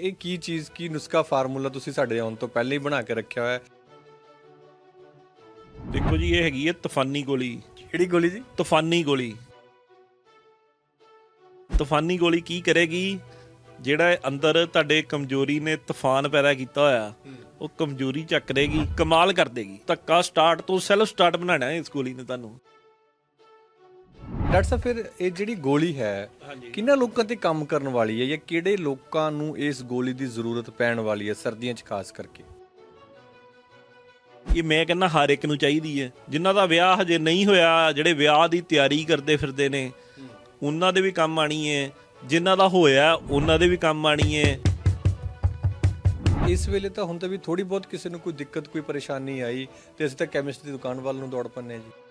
ਇਹ ਕੀ ਚੀਜ਼ ਕੀ ਨੁਸਖਾ ਫਾਰਮੂਲਾ ਤੁਸੀਂ ਸਾਡੇ ਆਉਣ ਤੋਂ ਪਹਿਲਾਂ ਹੀ ਬਣਾ ਕੇ ਰੱਖਿਆ ਹੋਇਆ ਹੈ? ਦੇਖੋ ਜੀ ਇਹ ਹੈਗੀ ਹੈ ਤੂਫਾਨੀ ਗੋਲੀ। ਕਿਹੜੀ ਗੋਲੀ ਜੀ? ਤੂਫਾਨੀ ਗੋਲੀ। ਤੂਫਾਨੀ ਗੋਲੀ ਕੀ ਕਰੇਗੀ? ਜਿਹੜਾ ਅੰਦਰ ਤੁਹਾਡੇ ਕਮਜ਼ੋਰੀ ਨੇ ਤੂਫਾਨ ਪੈਦਾ ਕੀਤਾ ਹੋਇਆ ਉਹ ਕਮਜ਼ੋਰੀ ਚੱਕ ਦੇਗੀ ਕਮਾਲ ਕਰ ਦੇਗੀ। ਧੱਕਾ ਸਟਾਰਟ ਤੋਂ ਸੈਲਫ ਸਟਾਰਟ ਬਣਾਣਾ ਹੈ ਇਸ ਗੋਲੀ ਨੇ ਤੁਹਾਨੂੰ। ਡਾਕਟਰ ਸਾਹਿਬ ਫਿਰ ਇਹ ਜਿਹੜੀ ਗੋਲੀ ਹੈ ਕਿੰਨਾ ਲੋਕਾਂ ਤੇ ਕੰਮ ਕਰਨ ਵਾਲੀ ਹੈ ਜਾਂ ਕਿਹੜੇ ਲੋਕਾਂ ਨੂੰ ਇਸ ਗੋਲੀ ਦੀ ਜ਼ਰੂਰਤ ਪੈਣ ਵਾਲੀ ਹੈ ਸਰਦੀਆਂ 'ਚ ਖਾਸ ਕਰਕੇ? ਇਹ ਮੈਂ ਕਹਿੰਦਾ ਹਰ ਇੱਕ ਨੂੰ ਚਾਹੀਦੀ ਹੈ। ਜਿਨ੍ਹਾਂ ਦਾ ਵਿਆਹ ਹਜੇ ਨਹੀਂ ਹੋਇਆ ਜਿਹੜੇ ਵਿਆਹ ਦੀ ਤਿਆਰੀ ਕਰਦੇ ਫਿਰਦੇ ਨੇ ਉਹਨਾਂ ਦੇ ਵੀ ਕੰਮ ਆਣੀ ਹੈ। ਜਿਨ੍ਹਾਂ ਦਾ ਹੋਇਆ ਉਹਨਾਂ ਦੇ ਵੀ ਕੰਮ ਆਣੀ ਹੈ। ਇਸ ਵੇਲੇ ਤਾਂ ਹੁਣ ਤਾਂ ਵੀ ਥੋੜੀ ਬਹੁਤ ਕਿਸੇ ਨੂੰ ਕੋਈ ਦਿੱਕਤ ਕੋਈ ਪਰੇਸ਼ਾਨੀ ਆਈ ਤੇ ਅਸੀਂ ਤਾਂ ਕੈਮਿਸਟ ਦੀ ਦੁਕਾਨ ਵੱਲ ਨੂੰ ਦੌੜ ਪੰਨੇ ਜੀ।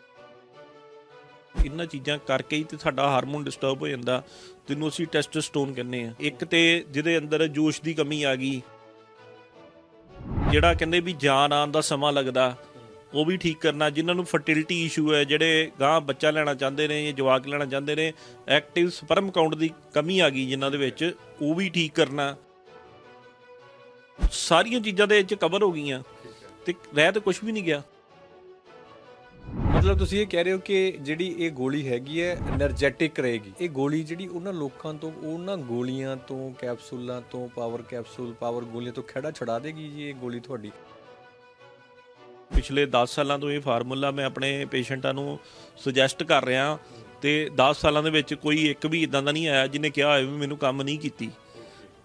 ਇਹਨਾਂ ਚੀਜ਼ਾਂ ਕਰਕੇ ਹੀ ਤੇ ਸਾਡਾ ਹਾਰਮੋਨ ਡਿਸਟਰਬ ਹੋ ਜਾਂਦਾ, ਜਿਹਨੂੰ ਅਸੀਂ ਟੈਸਟੋਸਟੋਨ ਕਹਿੰਦੇ ਆ ਇੱਕ ਤੇ ਜਿਹਦੇ ਅੰਦਰ ਜੋਸ਼ ਦੀ ਕਮੀ ਆ ਗਈ, ਜਿਹੜਾ ਕਹਿੰਦੇ ਵੀ ਜਾਨ ਆਉਣ ਦਾ ਸਮਾਂ ਲੱਗਦਾ, ਉਹ ਵੀ ਠੀਕ ਕਰਨਾ ਜਿਨ੍ਹਾਂ ਨੂੰ ਫਰਟੀਲਿਟੀ ਇਸ਼ੂ ਹੈ, ਜਿਹੜੇ ਗਾਂ ਬੱਚਾ ਲੈਣਾ ਚਾਹੁੰਦੇ ਨੇ ਜਾਂ ਜਵਾਕ ਲੈਣਾ ਚਾਹੁੰਦੇ ਨੇ ਐਕਟਿਵ ਸਪਰਮ ਕਾਊਂਟ ਦੀ ਕਮੀ ਆ ਗਈ ਜਿਨ੍ਹਾਂ ਦੇ ਵਿੱਚ, ਉਹ ਵੀ ਠੀਕ ਕਰਨਾ। ਸਾਰੀਆਂ ਚੀਜ਼ਾਂ ਦੇ ਵਿੱਚ ਕਵਰ ਹੋ ਗਈਆਂ, ਤੇ ਰਹਿ ਤਾਂ ਕੁਝ ਵੀ ਨਹੀਂ ਗਿਆ। ਮਤਲਬ ਤੁਸੀਂ ਇਹ ਕਹਿ ਰਹੇ ਹੋ ਕਿ ਜਿਹੜੀ ਇਹ ਗੋਲੀ ਹੈਗੀ ਹੈ એનર્ਜੈਟਿਕ ਰਹੇਗੀ। ਇਹ ਗੋਲੀ ਜਿਹੜੀ ਉਹਨਾਂ ਲੋਕਾਂ ਤੋਂ, ਉਹਨਾਂ ਗੋਲੀਆਂ ਤੋਂ, ਕੈਪਸੂਲਾਂ ਤੋਂ ਪਾਵਰ ਕੈਪਸੂਲ ਪਾਵਰ ਗੋਲੀਆਂ ਤੋਂ ਖੜਾ ਛੁਡਾ ਦੇਗੀ ਜੀ ਇਹ ਗੋਲੀ ਤੁਹਾਡੀ? ਪਿਛਲੇ 10 ਸਾਲਾਂ ਤੋਂ ਇਹ ਫਾਰਮੂਲਾ ਮੈਂ ਆਪਣੇ ਪੇਸ਼ੈਂਟਾਂ ਨੂੰ ਸੁਜੈਸਟ ਕਰ ਰਿਹਾ ਤੇ 10 ਸਾਲਾਂ ਦੇ ਵਿੱਚ ਕੋਈ ਇੱਕ ਵੀ ਇਦਾਂ ਦਾ ਨਹੀਂ ਆਇਆ ਜਿਹਨੇ ਕਿਹਾ ਹੋਵੇ ਵੀ ਮੈਨੂੰ ਕੰਮ ਨਹੀਂ ਕੀਤੀ।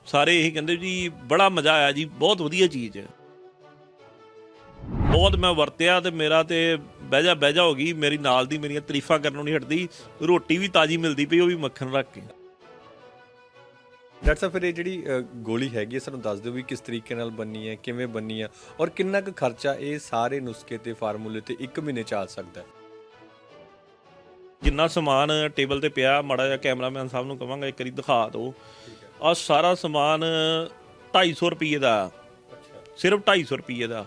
ਸਾਰੇ ਇਹ ਕਹਿੰਦੇ ਜੀ ਬੜਾ ਮਜ਼ਾ ਆਇਆ ਜੀ, ਬਹੁਤ ਵਧੀਆ ਚੀਜ਼ ਹੈ। ਬਹੁਤ ਮੈਂ ਵਰਤਿਆ ਤੇ ਮੇਰਾ ਤੇ ਬਹਿਜਾ ਬਹਿਜਾ ਹੋ ਗਈ ਮੇਰੀ ਨਾਲ ਦੀ ਮੇਰੀਆਂ ਤਾਰੀਫਾਂ ਕਰਨੋਂ ਨਹੀਂ ਹਟਦੀ ਰੋਟੀ ਵੀ ਤਾਜੀ ਮਿਲਦੀ ਪਈ ਉਹ ਵੀ ਮੱਖਣ ਰੱਖ ਕੇ। ਡਾਕਟਰ ਸਾਹਿਬ ਫਿਰ ਇਹ ਜਿਹੜੀ ਗੋਲੀ ਹੈਗੀ ਹੈ ਸਾਨੂੰ ਦੱਸ ਦਿਓ ਵੀ ਕਿਸ ਤਰੀਕੇ ਨਾਲ ਬੰਨੀ ਹੈ ਕਿਵੇਂ ਬੰਨੀ ਹੈ ਔਰ ਕਿੰਨਾ ਕੁ ਖਰਚਾ ਇਹ ਸਾਰੇ ਨੁਸਖੇ ਤੇ ਫਾਰਮੂਲੇ ਤੇ 1 ਮਹੀਨੇ ਚ ਆ ਸਕਦਾ ਹੈ? ਜਿੰਨਾ ਸਮਾਨ ਟੇਬਲ ਤੇ ਪਿਆ ਮਾੜਾ ਜਿਹਾ ਕੈਮਰਾਮੈਨ ਸਾਹਿਬ ਨੂੰ ਕਵਾਂਗਾ ਇੱਕ ਵਾਰੀ ਦਿਖਾ ਦਿਓ। ਆ ਸਾਰਾ ਸਮਾਨ 250 ਰੁਪਏ ਦਾ। ਸਿਰਫ 250 ਰੁਪਏ ਦਾ।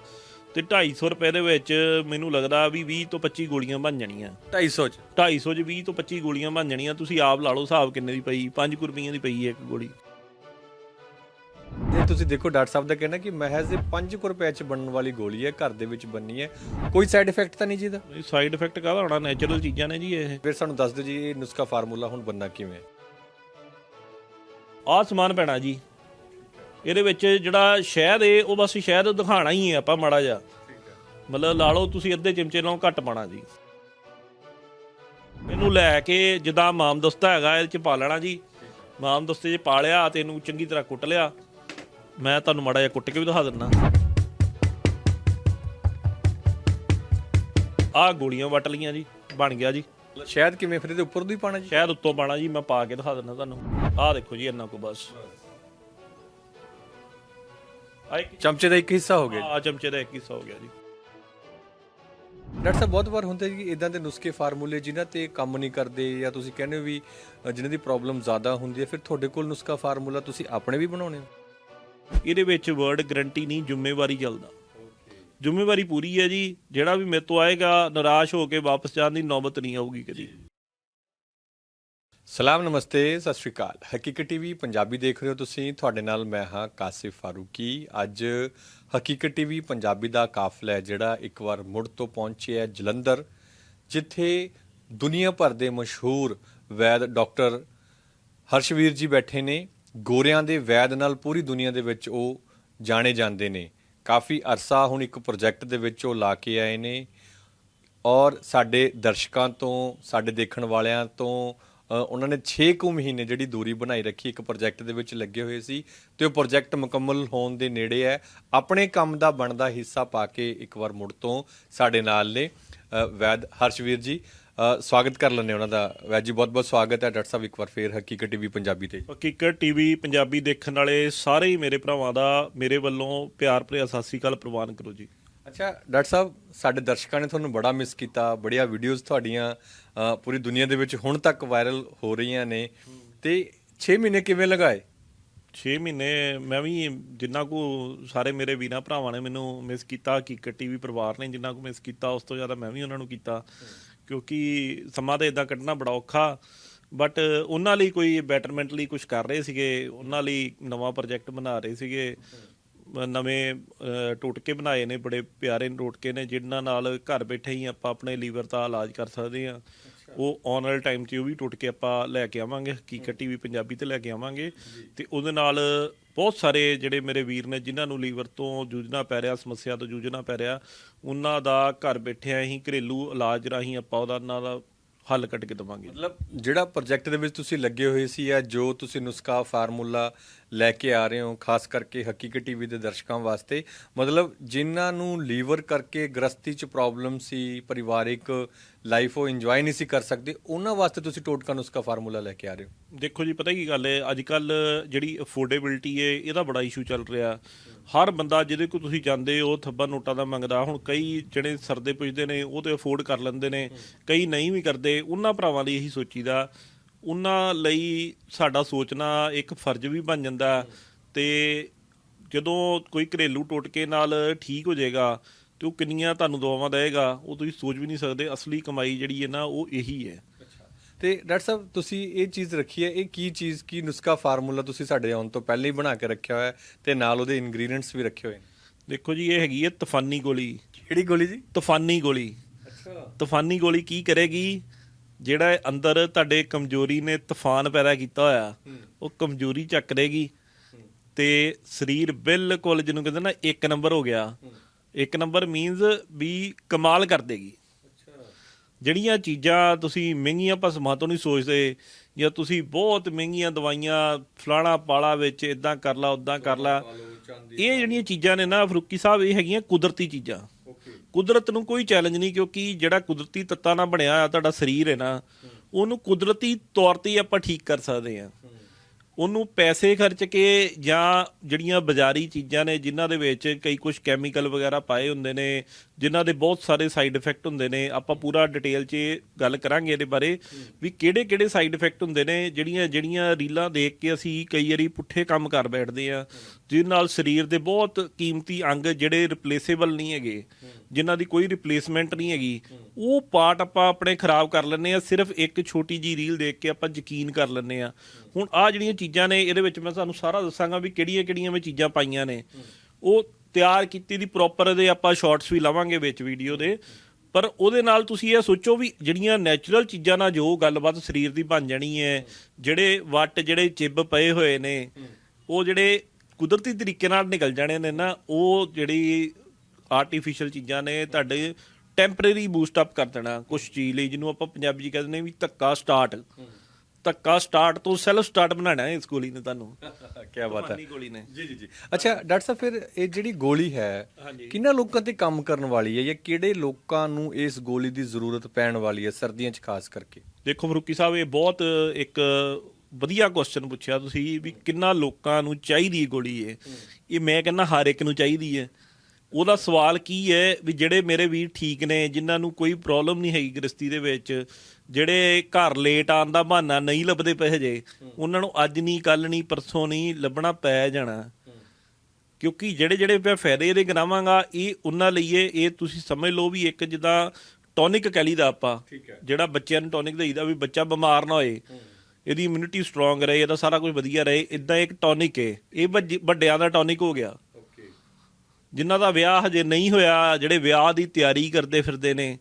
ਤੇ 250 ਰੁਪਏ ਦੇ ਵਿੱਚ ਮੈਨੂੰ ਲੱਗਦਾ ਵੀ 20 ਤੋਂ 25 ਗੋਲੀਆਂ ਬਣ ਜਾਣੀਆਂ। 250 ਚ? 250 ਚ 20 ਤੋਂ 25 ਗੋਲੀਆਂ ਬਣ ਜਾਣੀਆਂ। ਤੁਸੀਂ ਆਪ ਲਾ ਲਓ ਹਿਸਾਬ ਕਿੰਨੇ ਦੀ ਪਈ। 5 ਰੁਪਈਆਂ ਦੀ ਪਈ ਹੈ ਇੱਕ ਗੋਲੀ। ਤੇ ਤੁਸੀਂ ਦੇਖੋ ਡਾਕਟਰ ਸਾਹਿਬ ਦਾ ਕਹਿਣਾ ਕਿ ਮਹਿਜ਼ ਇਹ 5 ਰੁਪਏ ਚ ਬਣਨ ਵਾਲੀ ਗੋਲੀ ਹੈ ਘਰ ਦੇ ਵਿੱਚ ਬੰਨੀ ਹੈ। ਕੋਈ ਸਾਈਡ ਇਫੈਕਟ ਤਾਂ ਨਹੀਂ ਜੀ ਦਾ ਇਹ ਸਾਈਡ ਇਫੈਕਟ ਕਾਹਦਾ ਹੋਣਾ? ਨੇਚਰਲ ਚੀਜ਼ਾਂ ਨੇ ਜੀ ਇਹ। ਫਿਰ ਸਾਨੂੰ ਦੱਸ ਦਿਓ ਜੀ ਇਹ ਨੁਸਖਾ ਫਾਰਮੂਲਾ ਹੁਣ ਬੰਨਾ ਕਿਵੇਂ ਹੈ? ਸਮਾਨ ਪੈਣਾ ਜੀ। ਇਹਦੇ ਵਿੱਚ ਜਿਹੜਾ ਸ਼ਹਿਦ ਏ ਉਹ ਬਸ ਸ਼ਹਿਦ ਦਿਖਾਣਾ ਹੀ ਹੈ ਆਪਾਂ ਮਾੜਾ ਜਿਹਾ। ਮਤਲਬ ਲਾ ਲਓ ਤੁਸੀਂ ਅੱਧੇ ਚਮਚੇ ਨਾਲੋਂ ਘੱਟ ਪਾਣਾ ਜੀ। ਇਹਨੂੰ ਲੈ ਕੇ ਜਿੱਦਾਂ ਮਾਮਦਸਤਾ ਹੈਗਾ ਇਹਦੇ ਚ ਪਾ ਲੈਣਾ ਜੀ। ਮਾਮਦਸਤੇ 'ਚ ਪਾ ਲਿਆ ਤੇ ਇਹਨੂੰ ਚੰਗੀ ਤਰ੍ਹਾਂ ਕੁੱਟ ਲਿਆ। ਮੈਂ ਤੁਹਾਨੂੰ ਮਾੜਾ ਜਿਹਾ ਕੁੱਟ ਕੇ ਵੀ ਦਿਖਾ ਦਿੰਦਾ ਆਹ ਗੋਲੀਆਂ ਵਟ ਲੀਆਂ ਜੀ ਬਣ ਗਿਆ ਜੀ। ਸ਼ਾਇਦ ਕਿਵੇਂ ਫਿਰ ਇਹਦੇ ਉੱਪਰ ਦੀ ਪਾਣਾ ਜੀ? ਸ਼ਾਇਦ ਉੱਤੋਂ ਪਾਣਾ ਜੀ ਮੈਂ ਪਾ ਕੇ ਦਿਖਾ ਦਿੰਦਾ ਤੁਹਾਨੂੰ। ਆਹ ਦੇਖੋ ਜੀ ਇੰਨਾ ਕੋ ਬਸ। ਆ ਇੱਕ ਚਮਚੇ ਦਾ ਇੱਕ ਹਿੱਸਾ ਹੋ ਗਿਆ। ਆ ਚਮਚੇ ਦਾ ਇੱਕ ਹਿੱਸਾ ਹੋ ਗਿਆ ਜੀ। ਡਾਕਟਰ ਸਾਹਿਬ ਬਹੁਤ ਵਾਰ ਹੁੰਦੇ ਜੀ ਇਦਾਂ ਦੇ ਨੁਸਖੇ ਫਾਰਮੂਲੇ ਜਿਨ੍ਹਾਂ ਤੇ ਕੰਮ ਨਹੀਂ ਕਰਦੇ ਜਾਂ ਤੁਸੀਂ ਕਹਿੰਦੇ ਹੋ ਵੀ ਅ, ਜਿਨ੍ਹਾਂ ਦੀ ਪ੍ਰੋਬਲਮ ਜ਼ਿਆਦਾ ਹੁੰਦੀ ਹੈ ਫਿਰ ਤੁਹਾਡੇ ਕੋਲ ਨੁਸਖਾ ਫਾਰਮੂਲਾ ਤੁਸੀਂ ਆਪਣੇ ਵੀ ਬਣਾਉਣੇ ਹੋ? ਇਹਦੇ ਵਿੱਚ ਵਰਡ ਗਰੰਟੀ ਨਹੀਂ ਜ਼ਿੰਮੇਵਾਰੀ ਚੱਲਦਾ। ਜ਼ਿੰਮੇਵਾਰੀ ਪੂਰੀ ਹੈ ਜੀ ਜਿਹੜਾ ਵੀ ਮੇਰੇ ਤੋਂ ਆਏਗਾ ਨਿਰਾਸ਼ ਹੋ ਕੇ ਵਾਪਸ ਜਾਣ ਦੀ ਨੌਬਤ ਨਹੀਂ ਆਊਗੀ ਕਦੀ। ਸਲਾਮ, ਨਮਸਤੇ, ਸਤਿ ਸ਼੍ਰੀ ਅਕਾਲ। ਹਕੀਕਤ ਟੀਵੀ ਪੰਜਾਬੀ ਦੇਖ ਰਹੇ ਹੋ ਤੁਸੀਂ। ਤੁਹਾਡੇ ਨਾਲ ਮੈਂ ਹਾਂ ਕਾਸਿਫ ਫਾਰੂਕੀ। ਅੱਜ ਹਕੀਕਤ ਟੀਵੀ ਪੰਜਾਬੀ ਦਾ ਕਾਫਲਾ ਹੈ, ਜਿਹੜਾ ਇੱਕ ਵਾਰ ਮੁੜ ਤੋਂ ਪਹੁੰਚਿਆ ਹੈ ਜਲੰਧਰ, ਜਿੱਥੇ ਦੁਨੀਆ ਭਰ ਦੇ ਮਸ਼ਹੂਰ ਵੈਦ ਡਾਕਟਰ ਹਰਸ਼ਵੀਰ ਜੀ ਬੈਠੇ ਨੇ। ਗੋਰਿਆਂ ਦੇ ਵੈਦ ਨਾਲ ਪੂਰੀ ਦੁਨੀਆ ਦੇ ਵਿੱਚ ਉਹ ਜਾਣੇ ਜਾਂਦੇ ਨੇ। ਕਾਫੀ ਅਰਸਾ ਹੁਣ ਇੱਕ ਪ੍ਰੋਜੈਕਟ ਦੇ ਵਿੱਚ ਉਹ ਲਾ ਕੇ ਆਏ ਨੇ। ਔਰ ਸਾਡੇ ਦਰਸ਼ਕਾਂ ਤੋਂ, ਸਾਡੇ ਦੇਖਣ ਵਾਲਿਆਂ ਤੋਂ ਉਹਨਾਂ ਨੇ 6 ਕੁ ਮਹੀਨੇ ਜਿਹੜੀ ਦੂਰੀ ਬਣਾਈ ਰੱਖੀ, ਇੱਕ ਪ੍ਰੋਜੈਕਟ ਦੇ ਵਿੱਚ ਲੱਗੇ ਹੋਏ ਸੀ ਤੇ ਉਹ ਪ੍ਰੋਜੈਕਟ ਮੁਕੰਮਲ ਹੋਣ ਦੇ ਨੇੜੇ ਹੈ। ਆਪਣੇ ਕੰਮ ਦਾ ਬਣਦਾ ਹਿੱਸਾ ਪਾ ਕੇ ਇੱਕ ਵਾਰ ਮੁੜ ਤੋਂ ਸਾਡੇ ਨਾਲ ਨੇ ਵੈਦ ਹਰਸ਼ਵੀਰ ਜੀ। ਸਵਾਗਤ ਕਰ ਲੈਂਦੇ ਉਹਨਾਂ ਦਾ। ਵੈਦ ਜੀ ਬਹੁਤ ਬਹੁਤ ਸਵਾਗਤ ਹੈ। ਡਾਕਟਰ ਸਾਹਿਬ, ਇੱਕ ਵਾਰ ਫੇਰ ਹਕੀਕਤ ਟੀਵੀ ਪੰਜਾਬੀ ਤੇ। ਹਕੀਕਤ ਟੀਵੀ ਪੰਜਾਬੀ ਦੇਖਣ ਵਾਲੇ ਸਾਰੇ ਹੀ ਮੇਰੇ ਭਰਾਵਾਂ ਦਾ ਮੇਰੇ ਵੱਲੋਂ ਪਿਆਰ ਭਰਿਆ ਸਤਿ ਸ੍ਰੀ ਅਕਾਲ ਪ੍ਰਵਾਨ ਕਰੋ ਜੀ। ਅੱਛਾ ਡਾਕਟਰ ਸਾਹਿਬ ਸਾਡੇ ਦਰਸ਼ਕਾਂ ਨੇ ਤੁਹਾਨੂੰ ਬੜਾ ਮਿਸ ਕੀਤਾ ਬੜੀਆਂ ਵੀਡੀਓਜ਼ ਤੁਹਾਡੀਆਂ ਅ, ਪੂਰੀ ਦੁਨੀਆ ਦੇ ਵਿੱਚ ਹੁਣ ਤੱਕ ਵਾਇਰਲ ਹੋ ਰਹੀਆਂ ਨੇ। ਤੇ 6 ਮਹੀਨੇ ਕਿਵੇਂ ਲਗਾਏ? 6 ਮਹੀਨੇ ਮੈਂ ਵੀ ਜਿੰਨਾ ਕੋ ਸਾਰੇ ਮੇਰੇ ਵੀਰਾਂ ਭਰਾਵਾਂ ਨੇ ਮੈਨੂੰ ਮਿਸ ਕੀਤਾ ਹਕੀਕਤ ਟੀਵੀ ਪਰਿਵਾਰ ਨੇ ਜਿੰਨਾ ਕੋ ਮਿਸ ਕੀਤਾ ਉਸ ਤੋਂ ਜ਼ਿਆਦਾ ਮੈਂ ਵੀ ਉਹਨਾਂ ਨੂੰ ਕੀਤਾ। ਕਿਉਂਕਿ ਸਮਾਂ ਤਾਂ ਇਦਾਂ ਕੱਢਣਾ ਬੜਾ ਔਖਾ ਬਟ ਉਹਨਾਂ ਲਈ ਕੋਈ ਬੈਟਰਮੈਂਟ ਲਈ ਕੁਝ ਕਰ ਰਹੇ ਸੀਗੇ ਉਹਨਾਂ ਲਈ ਨਵਾਂ ਪ੍ਰੋਜੈਕਟ ਬਣਾ ਰਹੇ ਸੀਗੇ। ਨਵੇਂ ਟੋਟਕੇ ਬਣਾਏ ਨੇ ਬੜੇ ਪਿਆਰੇ ਟੋਟਕੇ ਨੇ ਜਿਨ੍ਹਾਂ ਨਾਲ ਘਰ ਬੈਠੇ ਹੀ ਆਪਾਂ ਆਪਣੇ ਲੀਵਰ ਦਾ ਇਲਾਜ ਕਰ ਸਕਦੇ ਹਾਂ। ਉਹ ਆਉਣ ਵਾਲੇ ਟਾਈਮ 'ਚ ਉਹ ਵੀ ਟੁੱਟ ਆਪਾਂ ਲੈ ਕੇ ਆਵਾਂਗੇ ਹਕੀਕਤ ਟੀਵੀ ਪੰਜਾਬੀ ਤੇ ਲੈ ਕੇ ਆਵਾਂਗੇ। ਤੇ ਉਹਦੇ ਨਾਲ ਬਹੁਤ ਸਾਰੇ ਜਿਹੜੇ ਮੇਰੇ ਵੀਰ ਨੇ ਜਿਨ੍ਹਾਂ ਨੂੰ ਲੀਵਰ ਤੋਂ ਜੂਝਣਾ ਪੈ ਰਿਹਾ ਸਮੱਸਿਆ ਤੋਂ ਜੂਝਣਾ ਪੈ ਰਿਹਾ ਉਹਨਾਂ ਦਾ ਘਰ ਬੈਠਿਆਂ ਹੀ ਘਰੇਲੂ ਇਲਾਜ ਰਾਹੀਂ ਆਪਾਂ ਉਹਦਾ ਉਹਨਾਂ ਦਾ ਹੱਲ ਕੱਢ ਕੇ ਦੇਵਾਂਗੇ। ਮਤਲਬ ਜਿਹੜਾ ਪ੍ਰੋਜੈਕਟ ਦੇ ਵਿੱਚ ਤੁਸੀਂ ਲੱਗੇ ਹੋਏ ਸੀ ਜਾਂ ਜੋ ਤੁਸੀਂ ਨੁਸਖਾ ਫਾਰਮੂਲਾ ਲੈ ਕੇ ਆ ਰਹੇ ਹੋ, ਖਾਸ ਕਰਕੇ ਹਕੀਕਤ ਟੀਵੀ ਦੇ ਦਰਸ਼ਕਾਂ ਵਾਸਤੇ। ਮਤਲਬ ਜਿਨ੍ਹਾਂ ਨੂੰ ਲੀਵਰ ਕਰਕੇ ਗ੍ਰਸਤੀ ਚ ਪ੍ਰੋਬਲਮ ਸੀ, ਪਰਿਵਾਰਿਕ ਲਾਈਫ ਉਹ ਇੰਜੋਏ ਨਹੀਂ ਸੀ ਕਰ ਸਕਦੇ, ਉਹਨਾਂ ਵਾਸਤੇ ਤੁਸੀਂ ਟੋਟਕਾ ਨੁਸਖਾ ਫਾਰਮੂਲਾ ਲੈ ਕੇ ਆ ਰਹੇ ਹੋ? ਦੇਖੋ ਜੀ, ਪਤਾ ਕੀ ਗੱਲ ਹੈ ਅੱਜ ਕੱਲ ਜਿਹੜੀ ਅਫੋਰਡੇਬਿਲਟੀ ਹੈ, ਇਹਦਾ ਬੜਾ ਇਸ਼ੂ ਚੱਲ ਰਿਹਾ। ਹਰ ਬੰਦਾ ਜਿਹਦੇ ਕੋਲ ਤੁਸੀਂ ਜਾਂਦੇ ਹੋ, ਥੱਬਾ ਨੋਟਾਂ ਦਾ ਮੰਗਦਾ, ਹੁਣ ਕਈ ਜਿਹੜੇ ਸਰਦੇ ਪੁੱਜਦੇ ਨੇ, ਉਹ ਤੇ ਅਫੋਰਡ ਕਰ ਲੈਂਦੇ ਨੇ, ਕਈ ਨਹੀਂ ਵੀ ਕਰਦੇ, ਉਹਨਾਂ ਭਰਾਵਾਂ ਲਈ ਇਹੀ ਸੋਚੀਦਾ ਉਹਨਾਂ ਲਈ ਸਾਡਾ ਸੋਚਣਾ ਇੱਕ ਫਰਜ਼ ਵੀ ਬਣ ਜਾਂਦਾ ਤੇ ਜਦੋਂ ਕੋਈ ਘਰੇਲੂ ਟੋਟਕੇ ਨਾਲ ਠੀਕ ਹੋ ਜਾਏਗਾ ਤੇ ਉਹ ਕਿੰਨੀਆਂ ਤੁਹਾਨੂੰ ਦੁਆਵਾਂ ਦੇਗਾ ਉਹ ਤੁਸੀਂ ਸੋਚ ਵੀ ਨਹੀਂ ਸਕਦੇ ਅਸਲੀ ਕਮਾਈ ਜਿਹੜੀ ਹੈ ਨਾ ਉਹ ਇਹੀ ਹੈ। ਤੇ ਡਾਕਟਰ ਸਾਹਿਬ ਤੁਸੀਂ ਇਹ ਚੀਜ਼ ਰੱਖੀ ਹੈ ਇਹ ਕੀ ਚੀਜ਼ ਕੀ ਨੁਸਖਾ ਫਾਰਮੂਲਾ ਤੁਸੀਂ ਸਾਡੇ ਆਉਣ ਤੋਂ ਪਹਿਲਾਂ ਹੀ ਬਣਾ ਕੇ ਰੱਖਿਆ ਹੋਇਆ ਤੇ ਨਾਲ ਉਹਦੇ ਇਨਗਰੀਡੀਅੰਟਸ ਵੀ ਰੱਖੇ ਹੋਏ ਨੇ? ਦੇਖੋ ਜੀ ਇਹ ਹੈਗੀ ਹੈ ਤੂਫਾਨੀ ਗੋਲੀ। ਕਿਹੜੀ ਗੋਲੀ ਜੀ? ਤੂਫਾਨੀ ਗੋਲੀ। ਅੱਛਾ। ਤੂਫਾਨੀ ਗੋਲੀ ਕੀ ਕਰੇਗੀ? ਜਿਹੜਾ ਇਹ ਅੰਦਰ ਤੁਹਾਡੇ ਕਮਜ਼ੋਰੀ ਨੇ ਤੂਫਾਨ ਪੈਦਾ ਕੀਤਾ ਹੋਇਆ ਉਹ ਕਮਜ਼ੋਰੀ ਚੱਕ ਦੇਗੀ। ਤੇ ਸਰੀਰ ਬਿਲਕੁਲ ਜਿਹਨੂੰ ਕਹਿੰਦੇ ਨਾ ਇੱਕ ਨੰਬਰ ਹੋ ਗਿਆ। ਇੱਕ ਨੰਬਰ ਮੀਨਸ ਵੀ ਕਮਾਲ ਕਰ ਦੇਗੀ। ਜਿਹੜੀਆਂ ਚੀਜ਼ਾਂ ਤੁਸੀਂ ਮਹਿੰਗੀਆਂ ਭਸਮਾਂ ਤੋਂ ਨਹੀਂ ਸੋਚਦੇ ਜਾਂ ਤੁਸੀਂ ਬਹੁਤ ਮਹਿੰਗੀਆਂ ਦਵਾਈਆਂ ਫਲਾਣਾ ਪਾਲਾ ਵਿੱਚ ਇਦਾਂ ਕਰ ਲਾ ਉਦਾਂ ਕਰ ਲਾ ਇਹ ਜਿਹੜੀਆਂ ਚੀਜ਼ਾਂ ਨੇ ਨਾ ਫਰੂਕੀ ਸਾਹਿਬ ਇਹ ਹੈਗੀਆਂ ਕੁਦਰਤੀ ਚੀਜ਼ਾਂ। ਕੁਦਰਤ ਨੂੰ ਕੋਈ ਚੈਲੰਜ ਨਹੀਂ, ਕਿਉਂਕਿ ਜਿਹੜਾ ਕੁਦਰਤੀ ਤੱਤਾਂ ਨਾਲ ਬਣਿਆ ਆ ਤੁਹਾਡਾ ਸਰੀਰ ਹੈ ਨਾ, ਉਹਨੂੰ ਕੁਦਰਤੀ ਤੌਰ ਤੇ ਆਪਾਂ ਠੀਕ ਕਰ ਸਕਦੇ ਆ ਉਹਨੂੰ ਪੈਸੇ ਖਰਚ ਕੇ ਜਾਂ ਜਿਹੜੀਆਂ ਬਾਜ਼ਾਰੀ ਚੀਜ਼ਾਂ ਨੇ, ਜਿਨ੍ਹਾਂ ਦੇ ਵਿੱਚ ਕਈ ਕੁਝ ਕੈਮੀਕਲ ਵਗੈਰਾ ਪਾਏ ਹੁੰਦੇ ਨੇ ਜਿਨ੍ਹਾਂ ਦੇ ਬਹੁਤ ਸਾਰੇ ਸਾਈਡ ਇਫੈਕਟ ਹੁੰਦੇ ਨੇ, ਆਪਾਂ ਪੂਰਾ ਡਿਟੇਲ 'ਚ ਗੱਲ ਕਰਾਂਗੇ ਇਹਦੇ ਬਾਰੇ ਵੀ ਕਿਹੜੇ-ਕਿਹੜੇ ਸਾਈਡ ਇਫੈਕਟ ਹੁੰਦੇ ਨੇ, ਜਿਹੜੀਆਂ ਜਿਹੜੀਆਂ ਰੀਲਾਂ ਦੇਖ ਕੇ ਅਸੀਂ ਕਈ ਵਾਰੀ ਪੁੱਠੇ ਕੰਮ ਕਰ ਬੈਠਦੇ ਆ ਜਿਹਦੇ ਨਾਲ ਸਰੀਰ ਦੇ ਬਹੁਤ ਕੀਮਤੀ ਅੰਗ ਜਿਹੜੇ ਰਿਪਲੇਸੇਬਲ ਨਹੀਂ ਹੈਗੇ, ਜਿਨ੍ਹਾਂ ਦੀ ਕੋਈ ਰਿਪਲੇਸਮੈਂਟ ਨਹੀਂ ਹੈਗੀ, ਉਹ ਪਾਰਟ ਆਪਾਂ ਆਪਣੇ ਖਰਾਬ ਕਰ ਲੈਂਦੇ ਆ ਸਿਰਫ ਇੱਕ ਛੋਟੀ ਜੀ ਰੀਲ ਦੇਖ ਕੇ ਆਪਾਂ ਯਕੀਨ ਕਰ ਲੈਂਦੇ ਆ ਹੁਣ ਆ ਜਿਹੜੀਆਂ ਚੀਜ਼ਾਂ ਨੇ, ਇਹਦੇ ਵਿੱਚ ਮੈਂ ਤੁਹਾਨੂੰ ਸਾਰਾ ਦੱਸਾਂਗਾ ਵੀ ਕਿਹੜੀਆਂ-ਕਿਹੜੀਆਂ ਮੈਂ ਚੀਜ਼ਾਂ ਪਾਈਆਂ ਨੇ। ਉਹ ਤਿਆਰ ਕੀਤੀ ਦੀ ਪ੍ਰੋਪਰ ਦੇ ਆਪਾਂ ਸ਼ਾਰਟਸ ਵੀ ਲਾਵਾਂਗੇ ਵਿੱਚ ਵੀਡੀਓ ਦੇ। ਪਰ ਉਹਦੇ ਨਾਲ ਤੁਸੀਂ ਇਹ ਸੋਚੋ ਵੀ ਜਿਹੜੀਆਂ ਨੈਚੁਰਲ ਚੀਜ਼ਾਂ ਨਾਲ ਜੋ ਗੱਲਬਾਤ ਸਰੀਰ ਦੀ ਬਣ ਜਾਣੀ ਹੈ, ਜਿਹੜੇ ਵੱਟ, ਜਿਹੜੇ ਚਿੱਬ ਪਏ ਹੋਏ ਨੇ, ਉਹ ਜਿਹੜੇ ਕੁਦਰਤੀ ਤਰੀਕੇ ਨਾਲ ਨਿਕਲ ਜਾਣੇ ਨੇ ਨਾ, ਉਹ ਜਿਹੜੀ ਆਰਟੀਫੀਸ਼ੀਅਲ ਚੀਜ਼ਾਂ ਨੇ ਤੁਹਾਡੇ ਟੈਂਪਰੇਰੀ ਬੂਸਟ ਅਪ ਕਰ ਦੇਣਾ ਕੁਝ ਚੀਜ਼ ਲਈ, ਜਿਹਨੂੰ ਆਪਾਂ ਪੰਜਾਬੀ ਚ ਕਹਿੰਦੇ ਨੇ ਵੀ ਧੱਕਾ ਸਟਾਰਟ ਧੱਕਾ ਸਟਾਰਟ ਤੋਂ ਸੈਲਫ ਸਟਾਰਟ ਬਣਾਣਾ ਹੈ ਇਸ ਗੋਲੀ ਨੇ ਤੁਹਾਨੂੰ। ਕੀ ਬਾਤ ਹੈ। ਗੋਲੀ ਨੇ। ਜੀ ਜੀ ਜੀ। ਅੱਛਾ ਡਾਕਟਰ ਸਾਹਿਬ ਫਿਰ ਇਹ ਜਿਹੜੀ ਗੋਲੀ ਹੈ। ਕਿੰਨਾ ਲੋਕਾਂ ਤੇ ਕੰਮ ਕਰਨ ਵਾਲੀ ਹੈ ਜਾਂ ਕਿਹੜੇ ਲੋਕਾਂ ਨੂੰ ਇਸ ਗੋਲੀ ਦੀ ਜ਼ਰੂਰਤ ਪੈਣ ਵਾਲੀ ਹੈ ਸਰਦੀਆਂ 'ਚ ਖਾਸ ਕਰਕੇ? ਦੇਖੋ ਫਰੂਕੀ ਸਾਹਿਬ ਇਹ ਬਹੁਤ ਇੱਕ ਵਧੀਆ ਕੁਐਸਚਨ ਪੁੱਛਿਆ ਤੁਸੀਂ ਵੀ ਕਿੰਨਾ ਲੋਕਾਂ ਨੂੰ ਚਾਹੀਦੀ ਹੈ ਗੋਲੀ ਇਹ? ਇਹ ਮੈਂ ਕਹਿੰਦਾ ਹਰ ਇੱਕ ਨੂੰ ਚਾਹੀਦੀ ਹੈ। ਉਹਦਾ ਸਵਾਲ ਕੀ ਹੈ ਵੀ ਜਿਹੜੇ ਮੇਰੇ ਵੀਰ ਠੀਕ ਨੇ ਜਿਨ੍ਹਾਂ ਨੂੰ ਕੋਈ ਪ੍ਰੋਬਲਮ ਨਹੀਂ ਹੈਗੀ ਗ੍ਰਸਤੀ ਦੇ ਵਿੱਚ ਜਿਹੜੇ ਘਰ ਲੇਟ ਆਉਣ ਦਾ ਬਹਾਨਾ ਨਹੀਂ ਲੱਭਦੇ ਪਏ ਹਜੇ ਉਹਨਾਂ ਨੂੰ ਅੱਜ ਨਹੀਂ ਕੱਲ ਨਹੀਂ ਪਰਸੋਂ ਨਹੀਂ ਲੱਭਣਾ ਪੈ ਜਾਣਾ। ਕਿਉਂਕਿ ਜਿਹੜੇ ਜਿਹੜੇ ਮੈਂ ਫਾਇਦੇ ਇਹਦੇ ਗਿਣਾਵਾਂਗਾ ਇਹ ਉਹਨਾਂ ਲਈ ਇਹ ਤੁਸੀਂ ਸਮਝ ਲਓ ਵੀ ਇੱਕ ਜਿੱਦਾਂ ਟੌਨਿਕ ਕਹਿ ਲਈਦਾ ਆਪਾਂ ਜਿਹੜਾ ਬੱਚਿਆਂ ਨੂੰ ਟੌਨਿਕ ਦੇਈਦਾ ਵੀ ਬੱਚਾ ਬਿਮਾਰ ਨਾ ਹੋਏ। ਇਹਦੀ ਇਮਿਊਨਿਟੀ ਸਟਰੋਂਗ ਰਹੇ ਇਹਦਾ ਸਾਰਾ ਕੁਝ ਵਧੀਆ ਰਹੇ ਇਦਾਂ ਇੱਕ ਟੌਨਿਕ ਹੈ ਇਹ ਵੱਡਿਆਂ ਦਾ ਟੌਨਿਕ ਹੋ ਗਿਆ। ਜਿਨ੍ਹਾਂ ਦਾ ਵਿਆਹ ਹਜੇ ਨਹੀਂ ਹੋਇਆ ਜਿਹੜੇ ਵਿਆਹ ਦੀ ਤਿਆਰੀ ਕਰਦੇ ਫਿਰਦੇ ਨੇ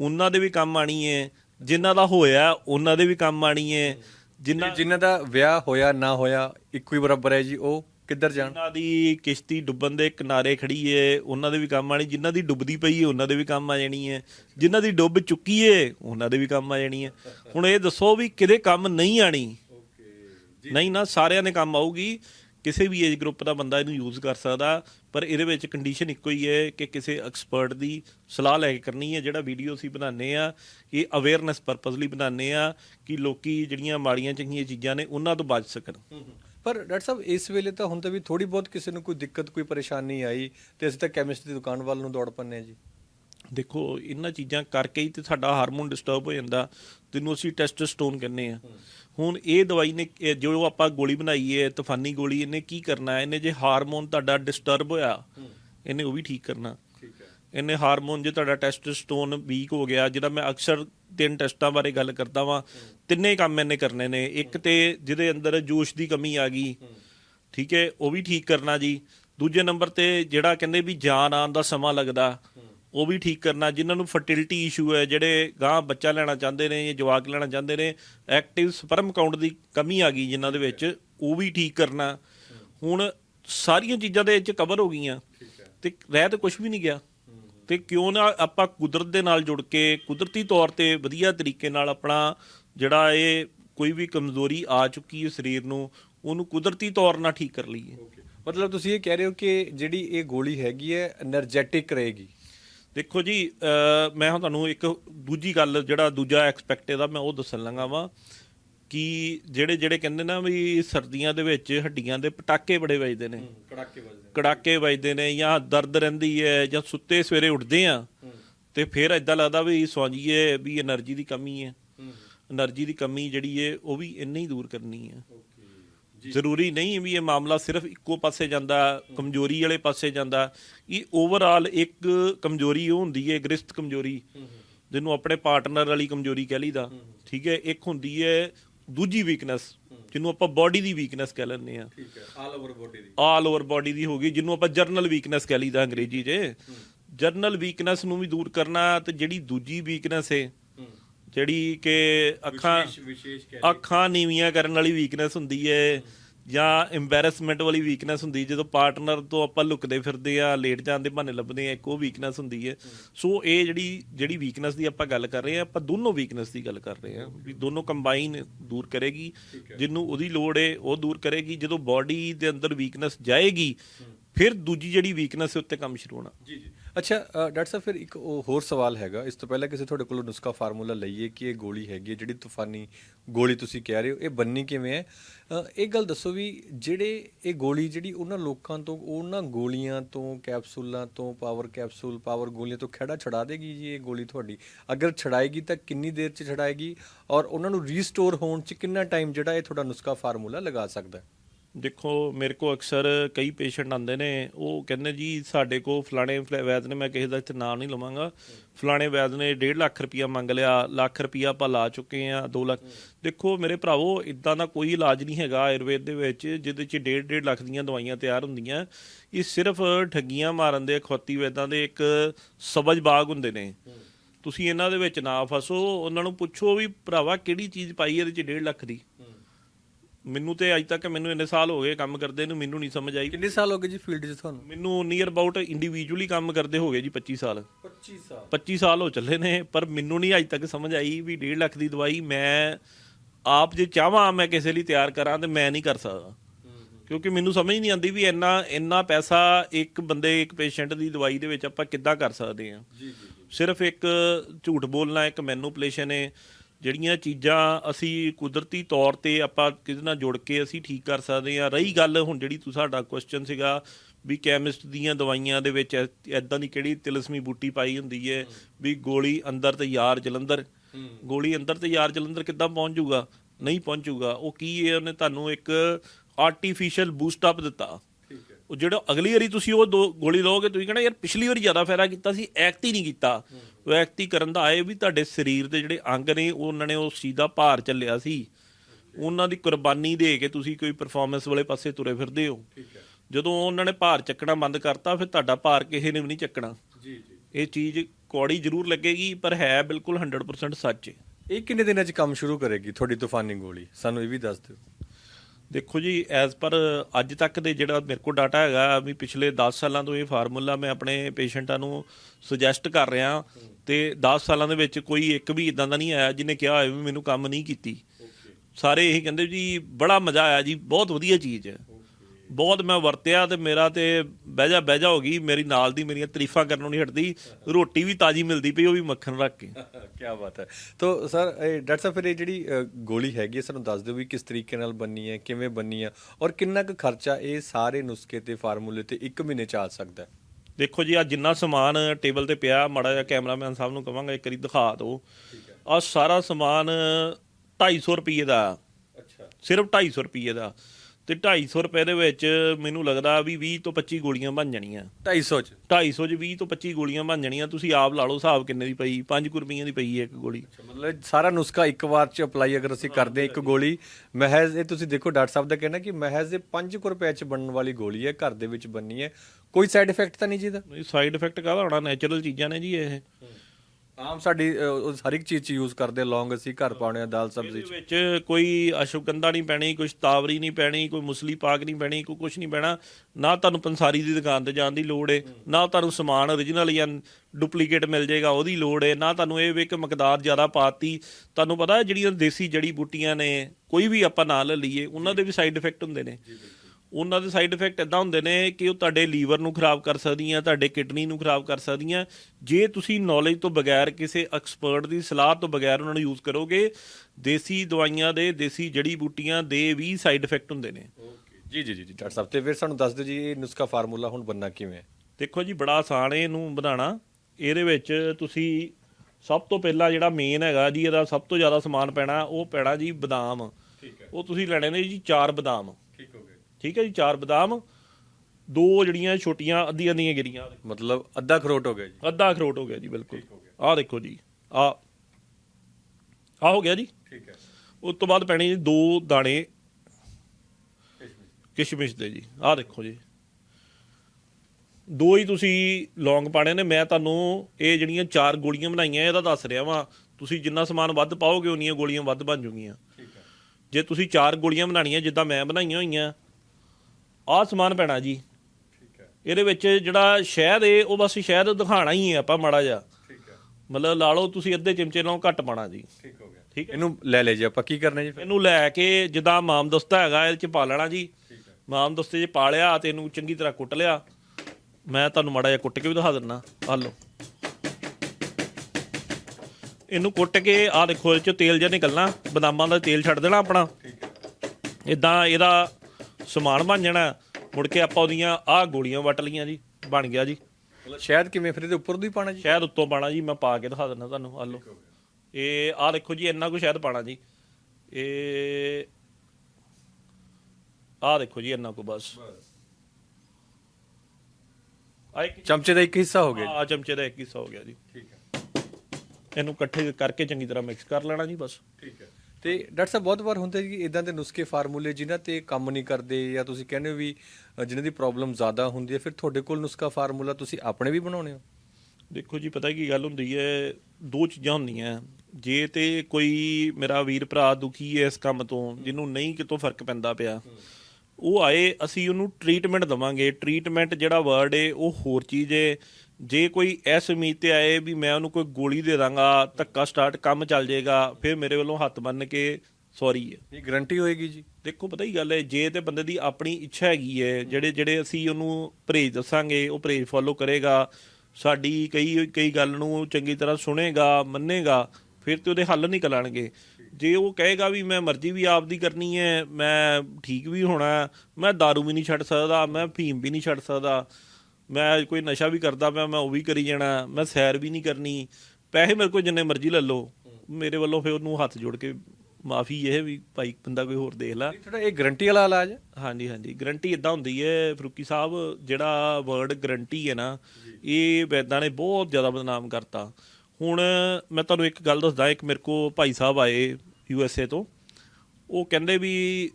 ਉਹਨਾਂ ਦੇ ਵੀ ਕੰਮ ਆਣੀ ਹੈ ਜਿਨ੍ਹਾਂ ਦਾ ਹੋਇਆ ਉਹਨਾਂ ਦੇ ਵੀ ਕੰਮ ਆਣੀ ਹੈ ਜਿਨ੍ਹਾਂ ਜਿਨ੍ਹਾਂ ਦਾ ਵਿਆਹ ਹੋਇਆ ਨਾ ਹੋਇਆ ਇੱਕੋ ਹੀ ਬਰਾਬਰ ਹੈ ਜੀ ਉਹ ਕਿੱਧਰ ਜਾਣ? ਜਿਨ੍ਹਾਂ ਦੀ ਕਿਸ਼ਤੀ ਡੁੱਬਣ ਦੇ ਕਿਨਾਰੇ ਖੜੀ ਏ ਉਹਨਾਂ ਦੇ ਵੀ ਕੰਮ ਆਣੀ। ਜਿਨ੍ਹਾਂ ਦੀ ਡੁੱਬਦੀ ਪਈ ਏ ਉਹਨਾਂ ਦੇ ਵੀ ਕੰਮ ਆ ਜਾਣੀ ਏ। ਜਿਨ੍ਹਾਂ ਦੀ ਡੁੱਬ ਚੁੱਕੀ ਏ ਉਹਨਾਂ ਦੇ ਵੀ ਕੰਮ ਆ ਜਾਣੀ ਏ। ਹੁਣ ਇਹ ਦੱਸੋ ਵੀ ਕਿਹਦੇ ਕੰਮ ਨਹੀਂ ਆਣੀ? ਨਹੀਂ ਨਾ ਸਾਰਿਆਂ ਨੇ ਕੰਮ ਆਊਗੀ। ਕਿਸੇ ਵੀ ਏਜ ਗਰੁੱਪ ਦਾ ਬੰਦਾ ਇਹਨੂੰ ਯੂਜ਼ ਕਰ ਸਕਦਾ। ਪਰ ਇਹਦੇ ਵਿੱਚ ਕੰਡੀਸ਼ਨ ਇੱਕੋ ਹੀ ਹੈ ਕਿ ਕਿਸੇ ਐਕਸਪਰਟ ਦੀ ਸਲਾਹ ਲੈ ਕੇ ਕਰਨੀ ਹੈ ਜਿਹੜਾ ਵੀਡੀਓ ਅਸੀਂ ਬਣਾਉਂਦੇ ਆ ਇਹ ਅਵੇਅਰਨੈਸ ਪਰਪਸ ਲਈ ਬਣਾਉਂਦੇ ਆ ਕਿ ਲੋਕੀ ਜਿਹੜੀਆਂ ਮਾੜੀਆਂ ਚੰਗੀਆਂ ਚੀਜ਼ਾਂ ਨੇ ਉਹਨਾਂ ਤੋਂ ਬਚ ਸਕਣ। ਪਰ ਡਾਕਟਰ ਸਾਹਿਬ ਇਸ ਵੇਲੇ ਤਾਂ ਹੁਣ ਤਾਂ ਵੀ ਥੋੜੀ ਬਹੁਤ ਕਿਸੇ ਨੂੰ ਕੋਈ ਦਿੱਕਤ ਕੋਈ ਪਰੇਸ਼ਾਨੀ ਆਈ ਤੇ ਅਸੀਂ ਤਾਂ ਕੈਮਿਸਟ ਦੀ ਦੁਕਾਨ ਵੱਲ ਨੂੰ ਦੌੜ ਪੰਨੇ ਜੀ। ਦੇਖੋ ਇਹਨਾਂ ਚੀਜ਼ਾਂ ਕਰਕੇ ਹੀ ਤੇ ਸਾਡਾ ਹਾਰਮੋਨ ਡਿਸਟਰਬ ਹੋ ਜਾਂਦਾ। ਤੈਨੂੰ ਅਸੀਂ ਟੈਸਟੋਸਟੋਨ ਕਹਿੰਦੇ ਆ ਹੁਣ ਇਹ ਦਵਾਈ ਨੇ ਜੋ ਆਪਾਂ ਗੋਲੀ ਬਣਾਈ ਹੈ ਤੂਫਾਨੀ ਗੋਲੀ ਇਹਨੇ ਕੀ ਕਰਨਾ ਹੈ? ਇਹਨੇ ਜੇ ਹਾਰਮੋਨ ਤੁਹਾਡਾ ਡਿਸਟਰਬ ਹੋਇਆ ਇਹਨੇ ਉਹ ਵੀ ਠੀਕ ਕਰਨਾ। ਇਹਨੇ ਹਾਰਮੋਨ ਜੇ ਤੁਹਾਡਾ ਟੈਸਟੋਸਟੋਨ ਵੀਕ ਹੋ ਗਿਆ ਜਿਹੜਾ ਮੈਂ ਅਕਸਰ ਤਿੰਨ ਟੈਸਟਾਂ ਬਾਰੇ ਗੱਲ ਕਰਦਾ ਵਾਂ ਤਿੰਨੇ ਕੰਮ ਇਹਨੇ ਕਰਨੇ ਨੇ। ਇੱਕ ਤੇ ਜਿਹਦੇ ਅੰਦਰ ਜੋਸ਼ ਦੀ ਕਮੀ ਆ ਗਈ ਠੀਕ ਹੈ ਉਹ ਵੀ ਠੀਕ ਕਰਨਾ ਜੀ। ਦੂਜੇ ਨੰਬਰ ਤੇ ਜਿਹੜਾ ਕਹਿੰਦੇ ਵੀ ਜਾਨ ਆਉਣ ਦਾ ਸਮਾਂ ਲੱਗਦਾ ਉਹ ਵੀ ਠੀਕ ਕਰਨਾ ਜਿਨ੍ਹਾਂ ਨੂੰ ਫਰਟੀਲਿਟੀ ਇਸ਼ੂ ਹੈ ਜਿਹੜੇ ਗਾਂ ਬੱਚਾ ਲੈਣਾ ਚਾਹੁੰਦੇ ਨੇ ਜਾਂ ਜਵਾਕ ਲੈਣਾ ਚਾਹੁੰਦੇ ਨੇ ਐਕਟਿਵ ਸਪਰਮ ਕਾਊਂਟ ਦੀ ਕਮੀ ਆ ਗਈ ਜਿਨ੍ਹਾਂ ਦੇ ਵਿੱਚ ਉਹ ਵੀ ਠੀਕ ਕਰਨਾ। ਹੁਣ ਸਾਰੀਆਂ ਚੀਜ਼ਾਂ ਦੇ ਵਿੱਚ ਕਵਰ ਹੋ ਗਈਆਂ। ਤੇ ਰਹਿ ਤਾਂ ਕੁਝ ਵੀ ਨਹੀਂ ਗਿਆ। ਤੇ ਕਿਉਂ ਨਾ ਆਪਾਂ ਕੁਦਰਤ ਦੇ ਨਾਲ ਜੁੜ ਕੇ ਕੁਦਰਤੀ ਤੌਰ ਤੇ ਵਧੀਆ ਤਰੀਕੇ ਨਾਲ ਆਪਣਾ ਜਿਹੜਾ ਇਹ ਕੋਈ ਵੀ ਕਮਜ਼ੋਰੀ ਆ ਚੁੱਕੀ ਹੈ ਸਰੀਰ ਨੂੰ ਉਹਨੂੰ ਕੁਦਰਤੀ ਤੌਰ ਨਾਲ ਠੀਕ ਕਰ ਲਈਏ। ਮਤਲਬ ਤੁਸੀਂ ਇਹ ਕਹਿ ਰਹੇ ਹੋ ਕਿ ਜਿਹੜੀ ਇਹ ਗੋਲੀ ਹੈਗੀ ਹੈ એનર્ਜੈਟਿਕ ਰਹੇਗੀ। ਦੇਖੋ ਜੀ ਮੈਂ ਹੁਣ ਤੁਹਾਨੂੰ ਇੱਕ ਦੂਜੀ ਗੱਲ ਜਿਹੜਾ ਦੂਜਾ ਐਕਸਪੈਕਟ ਇਹਦਾ ਮੈਂ ਉਹ ਦੱਸਣ ਲੱਗਾ ਵਾਂ ਕਿ ਜਿਹੜੇ ਜਿਹੜੇ ਕਹਿੰਦੇ ਨਾ ਵੀ ਸਰਦੀਆਂ ਦੇ ਵਿੱਚ ਹੱਡੀਆਂ ਦੇ ਪਟਾਕੇ ਬੜੇ ਵੱਜਦੇ ਨੇ। ਕੜਾਕੇ ਵੱਜਦੇ ਕੜਾਕੇ ਵੱਜਦੇ ਨੇ ਜਾਂ ਦਰਦ ਰਹਿੰਦੀ ਹੈ ਜਾਂ ਸੁੱਤੇ ਸਵੇਰੇ ਉੱਠਦੇ ਆ ਤੇ ਫਿਰ ਇਦਾਂ ਲੱਗਦਾ ਵੀ ਸੌਂਜੀਏ ਵੀ એનર્ਜੀ ਦੀ ਕਮੀ ਹੈ। એનર્ਜੀ ਦੀ ਕਮੀ ਜਿਹੜੀ ਏ ਉਹ ਵੀ ਇੰਨੀ ਦੂਰ ਕਰਨੀ ਹੈ। ਜ਼ਰੂਰੀ ਨਹੀਂ ਵੀ ਇਹ ਮਾਮਲਾ ਸਿਰਫ ਇੱਕੋ ਪਾਸੇ ਜਾਂਦਾ ਕਮਜ਼ੋਰੀ ਵਾਲੇ ਪਾਸੇ ਜਾਂਦਾ। ਇਹ ਓਵਰਆਲ ਇੱਕ ਕਮਜ਼ੋਰੀ ਉਹ ਹੁੰਦੀ ਹੈ ਗ੍ਰਸਤ ਕਮਜ਼ੋਰੀ ਜਿਹਨੂੰ ਆਪਣੇ ਪਾਰਟਨਰ ਵਾਲੀ ਕਮਜ਼ੋਰੀ ਕਹਿ ਲਈਦਾ। ਠੀਕ ਹੈ ਇੱਕ ਹੁੰਦੀ ਹੈ ਦੂਜੀ ਵੀਕਨੈਸ ਜਿਹਨੂੰ ਆਪਾਂ ਬਾਡੀ ਦੀ ਵੀਕਨੈਸ ਕਹਿ ਲੈਂਦੇ ਆ ਠੀਕ ਹੈ ਆਲ ਓਵਰ ਬੋਡੀ ਦੀ। ਆਲ ਓਵਰ ਬਾਡੀ ਦੀ ਹੋ ਗਈ ਜਿਹਨੂੰ ਆਪਾਂ ਜਰਨਲ ਵੀਕਨੈਸ ਕਹਿ ਲਈਦਾ ਅੰਗਰੇਜ਼ੀ 'ਚ। ਜਰਨਲ ਵੀਕਨੈਸ ਨੂੰ ਵੀ ਦੂਰ ਕਰਨਾ ਤੇ ਜਿਹੜੀ ਦੂਜੀ ਵੀਕਨੈਸ ਹੈ ਜਿਹੜੀ ਕਿ ਅੱਖਾਂ ਅੱਖਾਂ ਨੀਵੀਆਂ ਕਰਨ ਵਾਲੀ ਵੀਕਨੈਸ ਹੁੰਦੀ ਹੈ ਜਾਂ ਐਮਬੈਰਸਮੈਂਟ ਵਾਲੀ ਵੀਕਨੈਸ ਹੁੰਦੀ ਜਦੋਂ ਪਾਰਟਨਰ ਤੋਂ ਆਪਾਂ ਲੁਕਦੇ ਫਿਰਦੇ ਆ ਲੇਟ ਜਾਣ ਦੇ ਬਹਾਨੇ ਲੱਭਦੇ ਆ ਇੱਕ ਉਹ ਵੀਕਨੈਸ ਹੁੰਦੀ ਹੈ ਸੋ ਇਹ ਜਿਹੜੀ ਜਿਹੜੀ ਵੀਕਨੈਸ ਦੀ ਆਪਾਂ ਗੱਲ ਕਰ ਰਹੇ ਆ ਆਪਾਂ ਦੋਨੋਂ ਵੀਕਨੈਸ ਦੀ ਗੱਲ ਕਰ ਰਹੇ ਆ ਵੀ ਦੋਨੋਂ ਕੰਬਾਈਨ ਦੂਰ ਕਰੇਗੀ ਜਿਹਨੂੰ ਉਹਦੀ ਲੋੜ ਹੈ ਉਹ ਦੂਰ ਕਰੇਗੀ ਜਦੋਂ ਬਾਡੀ ਦੇ ਅੰਦਰ ਵੀਕਨੈਸ ਜਾਏਗੀ ਫਿਰ ਦੂਜੀ ਜਿਹੜੀ ਵੀਕਨੈਸ ਉੱਤੇ ਕੰਮ ਸ਼ੁਰੂ ਹੋਣਾ। ਜੀ ਜੀ। ਅੱਛਾ ਡਾਕਟਰ ਸਾਹਿਬ, ਫਿਰ ਇੱਕ ਉਹ ਹੋਰ ਸਵਾਲ ਹੈਗਾ। ਇਸ ਤੋਂ ਪਹਿਲਾਂ ਕਿਸੇ ਤੁਹਾਡੇ ਕੋਲੋਂ ਨੁਸਖਾ ਫਾਰਮੂਲਾ ਲਈਏ ਕਿ ਇਹ ਗੋਲੀ ਹੈਗੀ ਹੈ, ਜਿਹੜੀ ਤੂਫਾਨੀ ਗੋਲੀ ਤੁਸੀਂ ਕਹਿ ਰਹੇ ਹੋ, ਇਹ ਬੰਨੀ ਕਿਵੇਂ ਹੈ? ਇਹ ਗੱਲ ਦੱਸੋ ਵੀ ਜਿਹੜੇ ਇਹ ਗੋਲੀ ਜਿਹੜੀ ਉਹਨਾਂ ਲੋਕਾਂ ਤੋਂ, ਉਹਨਾਂ ਗੋਲੀਆਂ ਤੋਂ, ਕੈਪਸੂਲਾਂ ਤੋਂ, ਪਾਵਰ ਕੈਪਸੂਲ, ਪਾਵਰ ਗੋਲੀਆਂ ਤੋਂ ਖੜਾ ਛਡਾ ਦੇਗੀ ਜੀ ਇਹ ਗੋਲੀ ਤੁਹਾਡੀ? ਅਗਰ ਛਡਾਏਗੀ ਤਾਂ ਕਿੰਨੀ ਦੇਰ ਚ ਛਡਾਏਗੀ? ਔਰ ਉਹਨਾਂ ਨੂੰ ਰੀਸਟੋਰ ਹੋਣ ਚ ਕਿੰਨਾ ਟਾਈਮ ਜਿਹੜਾ ਇਹ ਤੁਹਾਡਾ ਨੁਸਖਾ ਫਾਰਮੂਲਾ ਲਗਾ ਸਕਦਾ ਹੈ? ਦੇਖੋ, ਮੇਰੇ ਕੋਲ ਅਕਸਰ ਕਈ ਪੇਸ਼ੈਂਟ ਆਉਂਦੇ ਨੇ, ਉਹ ਕਹਿੰਦੇ ਜੀ, ਸਾਡੇ ਕੋਲ ਫਲਾਣੇ ਫਲਾ- ਵੈਦ ਨੇ, ਮੈਂ ਕਿਸੇ ਦਾ ਇੱਥੇ ਨਾਮ ਨਹੀਂ ਲਵਾਂਗਾ। ਫਲਾਣੇ ਵੈਦ ਨੇ 1.5 ਲੱਖ ਰੁਪਇਆ ਮੰਗ ਲਿਆ, ਲੱਖ ਰੁਪਇਆ ਆਪਾਂ ਲਾ ਚੁੱਕੇ ਆ 2 ਲੱਖ। ਦੇਖੋ, ਮੇਰੇ ਭਰਾਵੋ ਇਦਾਂ ਦਾ ਕੋਈ ਇਲਾਜ ਨਹੀਂ ਹੈਗਾ ਆਯੁਰਵੇਦ ਦੇ ਵਿੱਚ, ਜਿਹਦੇ ਚ 1.5 ਲੱਖ ਦੀਆਂ ਦਵਾਈਆਂ ਤਿਆਰ ਹੁੰਦੀਆਂ। ਇਹ ਸਿਰਫ ਠੱਗੀਆਂ ਮਾਰਨ ਦੇ, ਖੋਤੀ ਵੈਦਾਂ ਦੇ ਇੱਕ ਸਬਜ ਬਾਗ ਹੁੰਦੇ ਨੇ। ਤੁਸੀਂ ਇਹਨਾਂ ਦੇ ਵਿੱਚ ਨਾ ਫਸੋ, ਉਹਨਾਂ ਨੂੰ ਪੁੱਛੋ ਵੀ, ਭਰਾਵਾ, ਕਿਹੜੀ ਚੀਜ਼ ਪਾਈ ਇਹਦੇ ਚ 1.5 ਲੱਖ ਦੀ? ਮੈਨੂੰ ਤੇ ਅੱਜ ਤੱਕ ਮੈਨੂੰ ਇੰਨੇ ਸਾਲ ਹੋ ਗਏ ਕੰਮ ਕਰਦੇ ਨੂੰ ਮੈਨੂੰ ਨਹੀਂ ਸਮਝ ਆਈ। ਕਿੰਨੇ ਸਾਲ ਹੋ ਗਏ ਜੀ ਫੀਲਡ 'ਚ ਤੁਹਾਨੂੰ? ਮੈਨੂੰ ਨੀਅਰ ਅਬਾਊਟ ਇੰਡੀਵਿਜੂਅਲੀ ਕੰਮ ਕਰਦੇ ਹੋ ਗਏ ਜੀ 25 ਸਾਲ। 25 ਸਾਲ। 25 ਸਾਲ ਹੋ ਚੱਲੇ ਨੇ ਪਰ ਮੈਨੂੰ ਨਹੀਂ ਅੱਜ ਤੱਕ ਸਮਝ ਆਈ ਵੀ 1.5 ਲੱਖ ਦੀ ਦਵਾਈ ਮੈਂ ਆਪ ਜੇ ਚਾਹਾਂ ਮੈਂ ਕਿਸੇ ਲਈ ਤਿਆਰ ਕਰਾਂ ਤੇ ਮੈਂ ਨਹੀਂ ਕਰ ਸਕਦਾ। ਕਿਉਂਕਿ ਮੈਨੂੰ ਸਮਝ ਨਹੀਂ ਆਉਂਦੀ ਵੀ ਇੰਨਾ ਇੰਨਾ ਪੈਸਾ ਇੱਕ ਬੰਦੇ ਇੱਕ ਪੇਸ਼ੈਂਟ ਦੀ ਦਵਾਈ ਦੇ ਵਿੱਚ ਆਪਾਂ ਕਿੱਦਾਂ ਕਰ ਸਕਦੇ ਹਾਂ। ਜੀ ਜੀ ਸਿਰਫ ਇੱਕ ਝੂਠ ਬੋਲਣਾ ਇੱਕ ਮੈਨੂਪਲੇਸ਼ਨ ਹੈ ਜਿਹੜੀਆਂ ਚੀਜ਼ਾਂ ਅਸੀਂ ਕੁਦਰਤੀ ਤੌਰ ਤੇ ਆਪਾਂ ਕਿਹਦੇ ਨਾਲ ਜੁੜ ਕੇ ਅਸੀਂ ਠੀਕ ਕਰ ਸਕਦੇ ਹਾਂ। ਰਹੀ ਗੱਲ ਹੁਣ ਜਿਹੜੀ ਤੂੰ ਸਾਡਾ ਕੁਐਸਚਨ ਸੀਗਾ ਵੀ ਕੈਮਿਸਟ ਦੀਆਂ ਦਵਾਈਆਂ ਦੇ ਵਿੱਚ ਐਦਾਂ ਦੀ ਕਿਹੜੀ ਤਿਲਸਮੀ ਬੂਟੀ ਪਾਈ ਹੁੰਦੀ ਹੈ ਵੀ ਗੋਲੀ ਅੰਦਰ ਤੇ ਯਾਰ ਜਲੰਧਰ। ਗੋਲੀ ਅੰਦਰ ਤੇ ਯਾਰ ਜਲੰਧਰ ਕਿੱਦਾਂ ਪਹੁੰਚ ਜਾਊਗਾ ਨਹੀਂ ਪਹੁੰਚੂਗਾ ਉਹ ਕੀ ਹੈ ਉਹਨੇ ਤੁਹਾਨੂੰ ਇੱਕ ਆਰਟੀਫੀਸ਼ੀਅਲ ਬੂਸਟ ਅਪ ਦਿੱਤਾ। ਉਹ ਜਿਹੜਾ ਅਗਲੀ ਵਾਰੀ ਤੁਸੀਂ ਉਹ ਦੋ ਗੋਲੀ ਲਓਗੇ ਤੁਸੀਂ ਕਹਣਾ ਯਾਰ ਪਿਛਲੀ ਵਾਰੀ ਜ਼ਿਆਦਾ ਫਾਇਦਾ ਕੀਤਾ ਸੀ ਐਕਟ ਹੀ ਨਹੀਂ ਕੀਤਾ। ਉਹ ਐਕਟ ਹੀ ਕਰਨ ਦਾ ਆਏ ਵੀ ਤੁਹਾਡੇ ਸਰੀਰ ਦੇ ਜਿਹੜੇ ਅੰਗ ਨੇ ਉਹ ਉਹਨਾਂ ਨੇ ਉਸ ਚੀਜ਼ ਦਾ ਭਾਰ ਚੱਲਿਆ ਸੀ। ਉਹਨਾਂ ਦੀ ਕੁਰਬਾਨੀ ਦੇ ਕੇ ਤੁਸੀਂ ਕੋਈ ਪਰਫਾਰਮੈਂਸ ਵਾਲੇ ਪਾਸੇ ਤੁਰੇ ਫਿਰਦੇ ਹੋ। ਜਦੋਂ ਉਹਨਾਂ ਨੇ ਭਾਰ ਚੱਕਣਾ ਬੰਦ ਕਰਤਾ ਫਿਰ ਤੁਹਾਡਾ ਭਾਰ ਕਿਸੇ ਨੇ ਵੀ ਨਹੀਂ ਚੱਕਣਾ। ਜੀ ਜੀ। ਇਹ ਚੀਜ਼ ਕੌੜੀ ਜ਼ਰੂਰ ਲੱਗੇਗੀ ਪਰ ਹੈ ਬਿਲਕੁਲ 100% ਸੱਚ। ਹੈ ਇਹ ਕਿੰਨੇ ਦਿਨਾਂ 'ਚ ਕੰਮ ਸ਼ੁਰੂ ਕਰੇਗੀ ਤੁਹਾਡੀ ਤੂਫਾਨੀ ਗੋਲੀ? ਸਾਨੂੰ ਇਹ ਵੀ ਦੱਸ ਦਿਓ। ਦੇਖੋ ਜੀ ਐਜ਼ ਪਰ ਅੱਜ ਤੱਕ ਦੇ ਜਿਹੜਾ ਮੇਰੇ ਕੋਲ ਡਾਟਾ ਹੈਗਾ ਵੀ ਪਿਛਲੇ 10 ਸਾਲਾਂ ਤੋਂ ਇਹ ਫਾਰਮੂਲਾ ਮੈਂ ਆਪਣੇ ਪੇਸ਼ੈਂਟਾਂ ਨੂੰ ਸੁਜੈਸਟ ਕਰ ਰਿਹਾ। ਤੇ 10 ਸਾਲਾਂ ਦੇ ਵਿੱਚ ਕੋਈ ਇੱਕ ਵੀ ਇਦਾਂ ਦਾ ਨਹੀਂ ਆਇਆ ਜਿਹਨੇ ਕਿਹਾ ਹੋਵੇ ਮੈਨੂੰ ਕੰਮ ਨਹੀਂ ਕੀਤੀ। ਸਾਰੇ ਇਹੀ ਕਹਿੰਦੇ ਜੀ ਬੜਾ ਮਜ਼ਾ ਆਇਆ ਜੀ ਬਹੁਤ ਵਧੀਆ ਚੀਜ਼ ਹੈ। ਬਹੁਤ ਮੈਂ ਵਰਤਿਆ ਤੇ ਮੇਰਾ ਤੇ ਬਹਿਜਾ ਬਹਿਜਾ ਹੋ ਗਈ ਮੇਰੀ ਨਾਲ ਦੀ ਮੇਰੀਆਂ ਤਾਰੀਫਾਂ ਕਰਨੋਂ ਨਹੀਂ ਹਟਦੀ ਰੋਟੀ ਵੀ ਤਾਜੀ ਮਿਲਦੀ ਪਈ ਉਹ ਵੀ ਮੱਖਣ ਰੱਖ ਕੇ। ਕੀ ਬਾਤ ਹੈ। ਤੋ ਸਰ ਇਹ ਡਾਕਟਰ ਸਾਹਿਬ ਫਿਰ ਇਹ ਜਿਹੜੀ ਗੋਲੀ ਹੈਗੀ ਸਾਨੂੰ ਦੱਸ ਦਿਓ ਵੀ ਕਿਸ ਤਰੀਕੇ ਨਾਲ ਬੰਨੀ ਹੈ ਕਿਵੇਂ ਬੰਨੀ ਹੈ ਔਰ ਕਿੰਨਾ ਕੁ ਖਰਚਾ ਇਹ ਸਾਰੇ ਨੁਸਖੇ ਤੇ ਫਾਰਮੂਲੇ ਤੇ 1 ਮਹੀਨੇ ਚ ਆ ਸਕਦਾ ਹੈ? ਦੇਖੋ ਜੀ ਆ ਜਿੰਨਾ ਸਮਾਨ ਟੇਬਲ ਤੇ ਪਿਆ ਮਾੜਾ ਜਿਹਾ ਕੈਮਰਾਮੈਨ ਸਾਹਿਬ ਨੂੰ ਕਵਾਂਗਾ ਇੱਕ ਵਾਰੀ ਦਿਖਾ ਦਿਓ। ਆ ਸਾਰਾ ਸਮਾਨ 250 ਰੁਪਏ ਦਾ। ਅੱਛਾ। ਸਿਰਫ 250 ਰੁਪਏ ਦਾ। ਤੇ 250 ਰੁਪਏ ਦੇ ਵਿੱਚ ਮੈਨੂੰ ਲੱਗਦਾ ਵੀ 20 ਤੋਂ 25 ਗੋਲੀਆਂ ਬਣ ਜਾਣੀਆਂ। 250 ਚ? 250 ਚ 20 ਤੋਂ 25 ਗੋਲੀਆਂ ਬਣ ਜਾਣੀਆਂ ਤੁਸੀਂ ਆਪ ਲਾ ਲਓ ਹਿਸਾਬ ਕਿੰਨੇ ਦੀ ਪਈ 5 ਰੁਪਈਆਂ ਦੀ ਪਈ ਹੈ ਇੱਕ ਗੋਲੀ। ਮਤਲਬ ਸਾਰਾ ਨੁਸਖਾ ਇੱਕ ਵਾਰ ਚ ਅਪਲਾਈ ਅਗਰ ਅਸੀਂ ਕਰਦੇ ਇੱਕ ਗੋਲੀ ਮਹਿਜ਼ ਇਹ ਤੁਸੀਂ ਦੇਖੋ ਡਾਕਟਰ ਸਾਹਿਬ ਦਾ ਕਹਿਣਾ ਕਿ ਮਹਿਜ਼ ਇਹ 5 ਰੁਪਏ ਚ ਬਣਨ ਵਾਲੀ ਗੋਲੀ ਹੈ ਘਰ ਦੇ ਵਿੱਚ ਬੰਨੀ ਹੈ। ਕੋਈ ਸਾਈਡ ਇਫੈਕਟ ਤਾਂ ਨਹੀਂ ਜੀ ਇਹਦਾ? ਸਾਈਡ ਇਫੈਕਟ ਕਾਹਦਾ ਹੋਣਾ? ਨੈਚੁਰਲ ਚੀਜ਼ਾਂ ਨੇ ਜੀ ਇਹ। ਆਮ ਸਾਡੀ ਅ, ਉਹ ਹਰ ਇੱਕ ਚੀਜ਼ ਚ ਯੂਜ਼ ਕਰਦੇ ਲੌਂਗ ਅਸੀਂ ਘਰ ਪਾਉਣੇ ਆ ਦਾਲ ਸਬਜ਼ੀ ਇਹਦੇ ਵਿੱਚ ਕੋਈ ਅਸ਼ਵਗੰਧਾ ਨਹੀਂ ਪੈਣੀ ਕੁਝ ਤਾਵਰੀ ਨਹੀਂ ਪੈਣੀ ਕੋਈ ਮੁਸਲੀ ਪਾਕ ਨਹੀਂ ਪੈਣੀ ਕੋਈ ਕੁਝ ਨਹੀਂ ਪੈਣਾ। ਨਾ ਤੁਹਾਨੂੰ ਪੰਸਾਰੀ ਦੀ ਦੁਕਾਨ ਤੇ ਜਾਣ ਦੀ ਲੋੜ ਏ ਨਾ ਤੁਹਾਨੂੰ ਸਮਾਨ origignal ਜਾਂ ਡੁਪਲੀਕੇਟ ਮਿਲ ਜਾਏਗਾ ਉਹਦੀ ਲੋੜ ਏ। ਨਾ ਤੁਹਾਨੂੰ ਇਹ ਵੀ ਕਿ ਮਕਦਾਰ ਜ਼ਿਆਦਾ ਪਾਤੀ। ਤੁਹਾਨੂੰ ਪਤਾ ਜਿਹੜੀਆਂ ਦੇਸੀ ਜੜੀ ਬੂਟੀਆਂ ਨੇ ਕੋਈ ਵੀ ਆਪਾਂ ਨਾਲ ਲਈਏ ਉਹਨਾਂ ਦੇ ਵੀ ਸਾਈਡ ਇਫੈਕਟ ਹੁੰਦੇ ਨੇ। ਉਹਨਾਂ ਦੇ ਸਾਈਡ ਇਫੈਕਟ ਇਦਾਂ ਹੁੰਦੇ ਨੇ ਕਿ ਉਹ ਤੁਹਾਡੇ ਲੀਵਰ ਨੂੰ ਖਰਾਬ ਕਰ ਸਕਦੀਆਂ ਤੁਹਾਡੇ ਕਿਡਨੀ ਨੂੰ ਖਰਾਬ ਕਰ ਸਕਦੀਆਂ। ਜੇ ਤੁਸੀਂ ਨੌਲੇਜ ਤੋਂ ਬਗੈਰ ਕਿਸੇ ਐਕਸਪਰਟ ਦੀ ਸਲਾਹ ਤੋਂ ਬਗੈਰ ਉਹਨਾਂ ਨੂੰ ਯੂਜ਼ ਕਰੋਗੇ ਦੇਸੀ ਦਵਾਈਆਂ ਦੇ ਦੇਸੀ ਜੜੀ ਬੂਟੀਆਂ ਦੇ ਵੀ ਸਾਈਡ ਇਫੈਕਟ ਹੁੰਦੇ ਨੇ। ਜੀ ਜੀ ਜੀ ਜੀ, ਡਾਕਟਰ ਸਾਹਿਬ ਤੇ ਫਿਰ ਸਾਨੂੰ ਦੱਸ ਦਿਓ ਜੀ ਇਹ ਨੁਸਖਾ ਫਾਰਮੂਲਾ ਹੁਣ ਬੰਨਾ ਕਿਵੇਂ ਹੈ? ਦੇਖੋ ਜੀ ਬੜਾ ਆਸਾਨ ਹੈ ਇਹਨੂੰ ਬਣਾਉਣਾ। ਇਹਦੇ ਵਿੱਚ ਤੁਸੀਂ ਸਭ ਤੋਂ ਪਹਿਲਾਂ ਜਿਹੜਾ ਮੇਨ ਹੈਗਾ ਜੀ ਇਹਦਾ ਸਭ ਤੋਂ ਜ਼ਿਆਦਾ ਸਮਾਨ ਪੈਣਾ ਉਹ ਪੈਣਾ ਜੀ ਬਦਾਮ। ਠੀਕ ਹੈ। ਉਹ ਤੁਸੀਂ ਲੈਣੇ ਨੇ ਜੀ ਚਾਰ ਬਦਾਮ। ਠੀਕ ਹੋ ਜੀ ਚਾਰ ਬਦਾਮ ਦੋ ਜਿਹੜੀਆਂ ਛੋਟੀਆਂ ਅੱਧੀਆਂ ਦੀਆਂ ਗਿਰੀਆਂ ਮਤਲਬ ਅੱਧਾ ਖਰੋਟ ਹੋ ਗਿਆ ਜੀ। ਅੱਧਾ ਅਖਰੋਟ ਹੋ ਗਿਆ ਜੀ ਬਿਲਕੁਲ। ਆਹ ਦੇਖੋ ਜੀ ਆ ਆ ਹੋ ਗਿਆ ਜੀ। ਠੀਕ ਹੈ। ਉਸ ਤੋਂ ਬਾਅਦ ਪੈਣੇ ਜੀ ਦੋ ਦਾਣੇ ਕਿਸ਼ਮਿਸ਼। ਦੇ ਜੀ। ਆਹ ਦੇਖੋ ਜੀ। ਦੋ ਹੀ ਤੁਸੀਂ ਲੌਂਗ ਪਾਣੇ ਨੇ। ਮੈਂ ਤੁਹਾਨੂੰ ਇਹ ਜਿਹੜੀਆਂ ਚਾਰ ਗੋਲੀਆਂ ਬਣਾਈਆਂ ਇਹਦਾ ਦੱਸ ਰਿਹਾ ਵਾਂ। ਤੁਸੀਂ ਜਿੰਨਾ ਸਮਾਨ ਵੱਧ ਪਾਓਗੇ ਉਨੀਆਂ ਗੋਲੀਆਂ ਵੱਧ ਬਣ ਜੂਗੀਆਂ। ਠੀਕ ਹੈ। ਜੇ ਤੁਸੀਂ ਚਾਰ ਗੋਲੀਆਂ ਬਣਾਉਣੀਆਂ ਜਿੱਦਾਂ ਮੈਂ ਬਣਾਈਆਂ ਹੋਈਆਂ ਆਹ ਸਮਾਨ ਪੈਣਾ ਜੀ। ਠੀਕ ਹੈ। ਇਹਦੇ ਵਿੱਚ ਜਿਹੜਾ ਸ਼ਹਿਦ ਏ ਉਹ ਬਸ ਸ਼ਹਿਦ ਦਿਖਾਣਾ ਹੀ ਹੈ ਆਪਾਂ ਮਾੜਾ ਜਿਹਾ। ਠੀਕ ਹੈ। ਮਤਲਬ ਲਾ ਲਓ ਤੁਸੀਂ ਅੱਧੇ ਚਮਚੇ ਨਾਲੋਂ ਘੱਟ ਪਾਣਾ ਜੀ। ਠੀਕ ਹੋ ਗਿਆ। ਠੀਕ ਹੈ। ਇਹਨੂੰ ਲੈ ਲੈ ਜੀ ਆਪਾਂ ਕੀ ਕਰਨਾ ਜੀ ਫਿਰ? ਇਹਨੂੰ ਲੈ ਕੇ ਜਿੱਦਾਂ ਮਾਮ ਦਸਤਾ ਹੈਗਾ ਇਹਦੇ ਚ ਪਾ ਲੈਣਾ ਜੀ। ਠੀਕ ਹੈ। ਮਾਮ ਦਸਤੇ 'ਚ ਪਾ ਲਿਆ ਤੇ ਇਹਨੂੰ ਚੰਗੀ ਤਰ੍ਹਾਂ ਕੁੱਟ ਲਿਆ। ਮੈਂ ਤੁਹਾਨੂੰ ਮਾੜਾ ਜਿਹਾ ਕੁੱਟ ਕੇ ਵੀ ਦਿਖਾ ਦਿੰਨਾ। ਆਹ ਲਓ। ਇਹਨੂੰ ਕੁੱਟ ਕੇ ਆਹ ਦੇਖੋ ਇਹ ਚ ਤੇਲ ਜਿਹਾ ਨਿਕਲਣਾ। ਬਦਾਮਾਂ ਦਾ ਤੇਲ ਛੱਡ ਦੇਣਾ ਆਪਣਾ। ਠੀਕ ਹੈ। ਇਦਾਂ ਇਹਦਾ ਸਮਾਨ ਬਣ ਜਾਣਾ। ਮੁੜ ਕੇ ਆਪਾਂ ਉਹਦੀਆਂ ਆਹ ਗੋਲੀਆਂ ਵੱਟ ਲਈਆਂ ਜੀ ਬਣ ਗਿਆ ਜੀ। ਸ਼ਾਇਦ ਕਿਵੇਂ ਫਿਰ ਇਹਦੇ ਉੱਪਰ ਦੀ ਪਾਣਾ ਜੀ? ਸ਼ਾਇਦ ਉੱਤੋਂ ਪਾਣਾ ਜੀ ਮੈਂ ਪਾ ਕੇ ਦਿਖਾ ਦਿੰਦਾ ਤੁਹਾਨੂੰ ਆਹ ਲਓ। ਇਹ ਆਹ ਦੇਖੋ ਜੀ ਇੰਨਾ ਕੁ ਸ਼ਾਇਦ ਪਾਣਾ ਜੀ। ਇਹ ਆਹ ਦੇਖੋ ਜੀ ਇੰਨਾ ਕੁ ਬਸ। ਆ ਇੱਕ ਚਮਚੇ ਦਾ ਇੱਕ ਹਿੱਸਾ ਹੋ ਗਿਆ ਆ ਚਮਚੇ ਦਾ ਇੱਕ ਹਿੱਸਾ ਹੋ ਗਿਆ ਜੀ। ਠੀਕ ਹੈ। ਇਹਨੂੰ ਇਕੱਠੇ ਕਰਕੇ ਚੰਗੀ ਤਰ੍ਹਾਂ ਮਿਕਸ ਕਰ ਲੈਣਾ ਜੀ ਬਸ। ਠੀਕ ਹੈ। ਤੇ ਡਾਕਟਰ ਸਾਹਿਬ ਬਹੁਤ ਵਾਰ ਹੁੰਦੇ ਜੀ ਇਦਾਂ ਦੇ ਨੁਸਖੇ ਫਾਰਮੂਲੇ ਜਿਨ੍ਹਾਂ ਤੇ ਕੰਮ ਨਹੀਂ ਕਰਦੇ ਜਾਂ ਤੁਸੀਂ ਕਹਿੰਦੇ ਹੋ ਵੀ ਅ, ਜਿਨ੍ਹਾਂ ਦੀ ਪ੍ਰੋਬਲਮ ਜ਼ਿਆਦਾ ਹੁੰਦੀ ਹੈ ਫਿਰ ਤੁਹਾਡੇ ਕੋਲ ਨੁਸਖਾ ਫਾਰਮੂਲਾ ਤੁਸੀਂ ਆਪਣੇ ਵੀ ਬਣਾਉਣੇ ਹੋ? ਦੇਖੋ ਜੀ ਪਤਾ ਕੀ ਗੱਲ ਹੁੰਦੀ ਹੈ ਦੋ ਚੀਜ਼ਾਂ ਹੁੰਦੀਆਂ। ਜੇ ਤੇ ਕੋਈ ਮੇਰਾ ਵੀਰ ਭਰਾ ਦੁਖੀ ਹੈ ਇਸ ਕੰਮ ਤੋਂ ਜਿਹਨੂੰ ਨਹੀਂ ਕਿਤੋਂ ਫ਼ਰਕ ਪੈਂਦਾ ਪਿਆ ਉਹ ਆਏ ਅਸੀਂ ਉਹਨੂੰ ਟ੍ਰੀਟਮੈਂਟ ਦਵਾਂਗੇ। ਟ੍ਰੀਟਮੈਂਟ ਜਿਹੜਾ ਵਰਡ ਏ ਉਹ ਹੋਰ ਚੀਜ਼ ਏ। ਜੇ ਕੋਈ ਐਸ ਉਮੀਦ ਤੇ ਆਏ ਵੀ ਮੈਂ ਉਹਨੂੰ ਕੋਈ ਗੋਲੀ ਦੇ ਦਾਂਗਾ ਧੱਕਾ ਸਟਾਰਟ ਕੰਮ ਚੱਲ ਜਾਏਗਾ ਫਿਰ ਮੇਰੇ ਵੱਲੋਂ ਹੱਥ ਬੰਨ ਕੇ ਸੌਰੀ ਹੈ। ਇਹ ਗਾਰੰਟੀ ਹੋਏਗੀ ਜੀ? ਦੇਖੋ ਪਤਾ ਹੀ ਗੱਲ ਹੈ ਜੇ ਤੇ ਬੰਦੇ ਦੀ ਆਪਣੀ ਇੱਛਾ ਹੈਗੀ ਹੈ ਜਿਹੜੇ ਜਿਹੜੇ ਅਸੀਂ ਉਹਨੂੰ ਪਰਹੇਜ਼ ਦੱਸਾਂਗੇ ਉਹ ਪਰਹੇਜ਼ ਫੋਲੋ ਕਰੇਗਾ ਸਾਡੀ ਕਈ ਕਈ ਗੱਲ ਨੂੰ ਚੰਗੀ ਤਰ੍ਹਾਂ ਸੁਣੇਗਾ ਮੰਨੇਗਾ ਫਿਰ ਤੇ ਉਹਦੇ ਹੱਲ ਨਿਕਲ ਆਣਗੇ। ਜੇ ਉਹ ਕਹੇਗਾ ਵੀ ਮੈਂ ਮਰਜ਼ੀ ਵੀ ਆਪਦੀ ਕਰਨੀ ਹੈ ਮੈਂ ਠੀਕ ਵੀ ਹੋਣਾ ਮੈਂ दारू ਵੀ ਨਹੀਂ ਛੱਡ ਸਕਦਾ ਮੈਂ ਫੀਮ ਵੀ ਨਹੀਂ ਛੱਡ ਸਕਦਾ ਮੈਂ ਕੋਈ ਨਸ਼ਾ ਵੀ ਕਰਦਾ ਪਿਆ ਮੈਂ ਉਹ ਵੀ ਕਰੀ ਜਾਣਾ ਮੈਂ ਸੈਰ ਵੀ ਨਹੀਂ ਕਰਨੀ। ਪੈਸੇ ਮੇਰੇ ਕੋਲ ਜਿੰਨੇ ਮਰਜ਼ੀ ਲੈ ਲਓ। ਮੇਰੇ ਵੱਲੋਂ ਫਿਰ ਉਹਨੂੰ ਹੱਥ ਜੋੜ ਕੇ ਮਾਫੀ ਇਹ ਵੀ ਭਾਈ ਬੰਦਾ ਕੋਈ ਹੋਰ ਦੇਖ ਲੈ। ਥੋੜਾ ਇਹ ਗਾਰੰਟੀ ਵਾਲਾ ਇਲਾਜ? ਹਾਂਜੀ ਹਾਂਜੀ। ਗਰੰਟੀ ਇਦਾਂ ਹੁੰਦੀ ਹੈ ਫਰੂਕੀ ਸਾਹਿਬ ਜਿਹੜਾ ਵਰਡ ਗਰੰਟੀ ਹੈ ਨਾ ਇਹ ਵੈਦਾਂ ਨੇ ਬਹੁਤ ਜ਼ਿਆਦਾ ਬਦਨਾਮ ਕਰਤਾ। ਹੁਣ ਮੈਂ ਤੁਹਾਨੂੰ ਇੱਕ ਗੱਲ ਦੱਸਦਾ ਇੱਕ ਮੇਰੇ ਕੋ ਭਾਈ ਸਾਹਿਬ ਆਏ ਯੂ ਐਸ ਏ ਤੋਂ। ਉਹ ਕਹਿੰਦੇ ਵੀ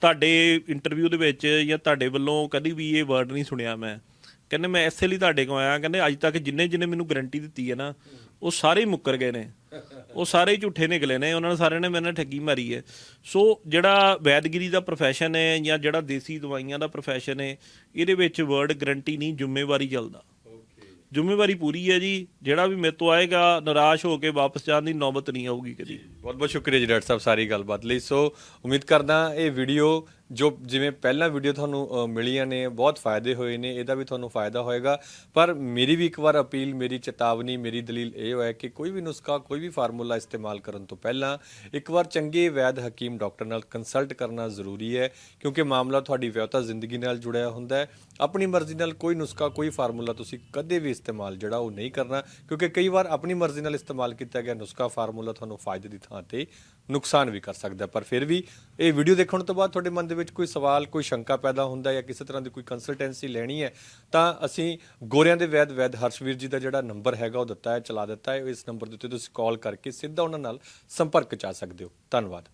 ਤੁਹਾਡੇ ਇੰਟਰਵਿਊ ਦੇ ਵਿੱਚ ਜਾਂ ਤੁਹਾਡੇ ਵੱਲੋਂ ਕਦੀ ਵੀ ਇਹ ਵਰਡ ਨਹੀਂ ਸੁਣਿਆ ਮੈਂ। ਕਹਿੰਦੇ ਮੈਂ ਇਸੇ ਲਈ ਤੁਹਾਡੇ ਕੋਲ ਆਇਆ ਕਹਿੰਦੇ ਅੱਜ ਤੱਕ ਜਿੰਨੇ ਜਿੰਨੇ ਮੈਨੂੰ ਗਰੰਟੀ ਦਿੱਤੀ ਹੈ ਨਾ ਉਹ ਸਾਰੇ ਹੀ ਮੁੱਕਰ ਗਏ ਨੇ। ਉਹ ਸਾਰੇ ਹੀ ਝੂਠੇ ਨਿਕਲੇ ਨੇ ਉਹਨਾਂ ਨੇ ਸਾਰਿਆਂ ਨੇ ਮੇਰੇ ਨਾਲ ਠੱਗੀ ਮਾਰੀ ਹੈ। ਸੋ ਜਿਹੜਾ ਵੈਦਗਿਰੀ ਦਾ profession ਹੈ ਜਾਂ ਜਿਹੜਾ ਦੇਸੀ ਦਵਾਈਆਂ ਦਾ profession ਹੈ ਇਹਦੇ ਵਿੱਚ ਵਰਡ ਗਰੰਟੀ ਨਹੀਂ ਜ਼ਿੰਮੇਵਾਰੀ ਚੱਲਦਾ। ਜ਼ਿੰਮੇਵਾਰੀ ਪੂਰੀ ਹੈ ਜੀ ਜਿਹੜਾ ਵੀ ਮੇਰੇ ਤੋਂ ਆਏਗਾ ਨਿਰਾਸ਼ ਹੋ ਕੇ ਵਾਪਸ ਜਾਣ ਦੀ ਨੌਬਤ ਨਹੀਂ ਆਊਗੀ ਕਦੀ। ਬਹੁਤ ਬਹੁਤ ਸ਼ੁਕਰੀਆ ਜੀ ਡਾਕਟਰ ਸਾਹਿਬ ਸਾਰੀ ਗੱਲਬਾਤ ਲਈ। ਸੋ ਉਮੀਦ ਕਰਦਾ ਇਹ ਵੀਡੀਓ ਜੋ ਜਿਵੇਂ ਪਹਿਲਾਂ ਵੀਡੀਓ ਤੁਹਾਨੂੰ ਮਿਲੀਆਂ ਨੇ, ਬਹੁਤ ਫਾਇਦੇ ਹੋਏ ਨੇ, ਇਹਦਾ ਵੀ ਤੁਹਾਨੂੰ ਫਾਇਦਾ ਹੋਏਗਾ। ਪਰ ਮੇਰੀ ਵੀ ਇੱਕ ਵਾਰ ਅਪੀਲ, ਮੇਰੀ ਚੇਤਾਵਨੀ, ਮੇਰੀ ਦਲੀਲ ਇਹ ਹੋਇਆ ਕਿ ਕੋਈ ਵੀ ਨੁਸਖਾ, ਕੋਈ ਵੀ ਫਾਰਮੂਲਾ ਇਸਤੇਮਾਲ ਕਰਨ ਤੋਂ ਪਹਿਲਾਂ ਇੱਕ ਵਾਰ ਚੰਗੇ ਵੈਦ ਹਕੀਮ ਡਾਕਟਰ ਨਾਲ ਕੰਸਲਟ ਕਰਨਾ ਜ਼ਰੂਰੀ ਹੈ, ਕਿਉਂਕਿ ਮਾਮਲਾ ਤੁਹਾਡੀ ਵਿਆਹਤਾ ਜ਼ਿੰਦਗੀ ਨਾਲ ਜੁੜਿਆ ਹੁੰਦਾ ਹੈ। ਆਪਣੀ ਮਰਜ਼ੀ ਨਾਲ ਕੋਈ ਨੁਸਖਾ, ਕੋਈ ਫਾਰਮੂਲਾ ਤੁਸੀਂ ਕਦੇ ਵੀ ਇਸਤੇਮਾਲ ਜਿਹੜਾ ਉਹ ਨਹੀਂ ਕਰਨਾ, ਕਿਉਂਕਿ ਕਈ ਵਾਰ ਆਪਣੀ ਮਰਜ਼ੀ ਨਾਲ ਇਸਤੇਮਾਲ ਕੀਤਾ ਗਿਆ ਨੁਸਖਾ, ਫਾਰਮੂਲਾ ਤੁਹਾਨੂੰ ਫਾਇਦੇ ਦੀ ਥਾਂ ਅਤੇ ਨੁਕਸਾਨ ਵੀ ਕਰ ਸਕਦਾ ਪਰ ਫਿਰ ਵੀ ਇਹ ਵੀਡੀਓ ਦੇਖਣ ਤੋਂ ਬਾਅਦ ਤੁਹਾਡੇ ਮਨ ਦੇ ਵਿੱਚ ਕੋਈ ਸਵਾਲ, ਕੋਈ ਸ਼ੰਕਾ ਪੈਦਾ ਹੁੰਦਾ ਜਾਂ ਕਿਸੇ ਤਰ੍ਹਾਂ ਦੀ ਕੋਈ ਕੰਸਲਟੈਂਸੀ ਲੈਣੀ ਹੈ, ਤਾਂ ਅਸੀਂ ਗੋਰਿਆਂ ਦੇ ਵੈਦ ਵੈਦ ਹਰਸ਼ਵੀਰ ਜੀ ਦਾ ਜਿਹੜਾ ਨੰਬਰ ਹੈਗਾ ਉਹ ਦਿੱਤਾ ਹੈ, ਚਲਾ ਦਿੱਤਾ ਹੈ। ਇਸ ਨੰਬਰ ਦੇ ਉੱਤੇ ਤੁਸੀਂ ਕਾਲ ਕਰਕੇ ਸਿੱਧਾ ਉਹਨਾਂ ਨਾਲ ਸੰਪਰਕ ਚ ਆ ਸਕਦੇ ਹੋ। ਧੰਨਵਾਦ।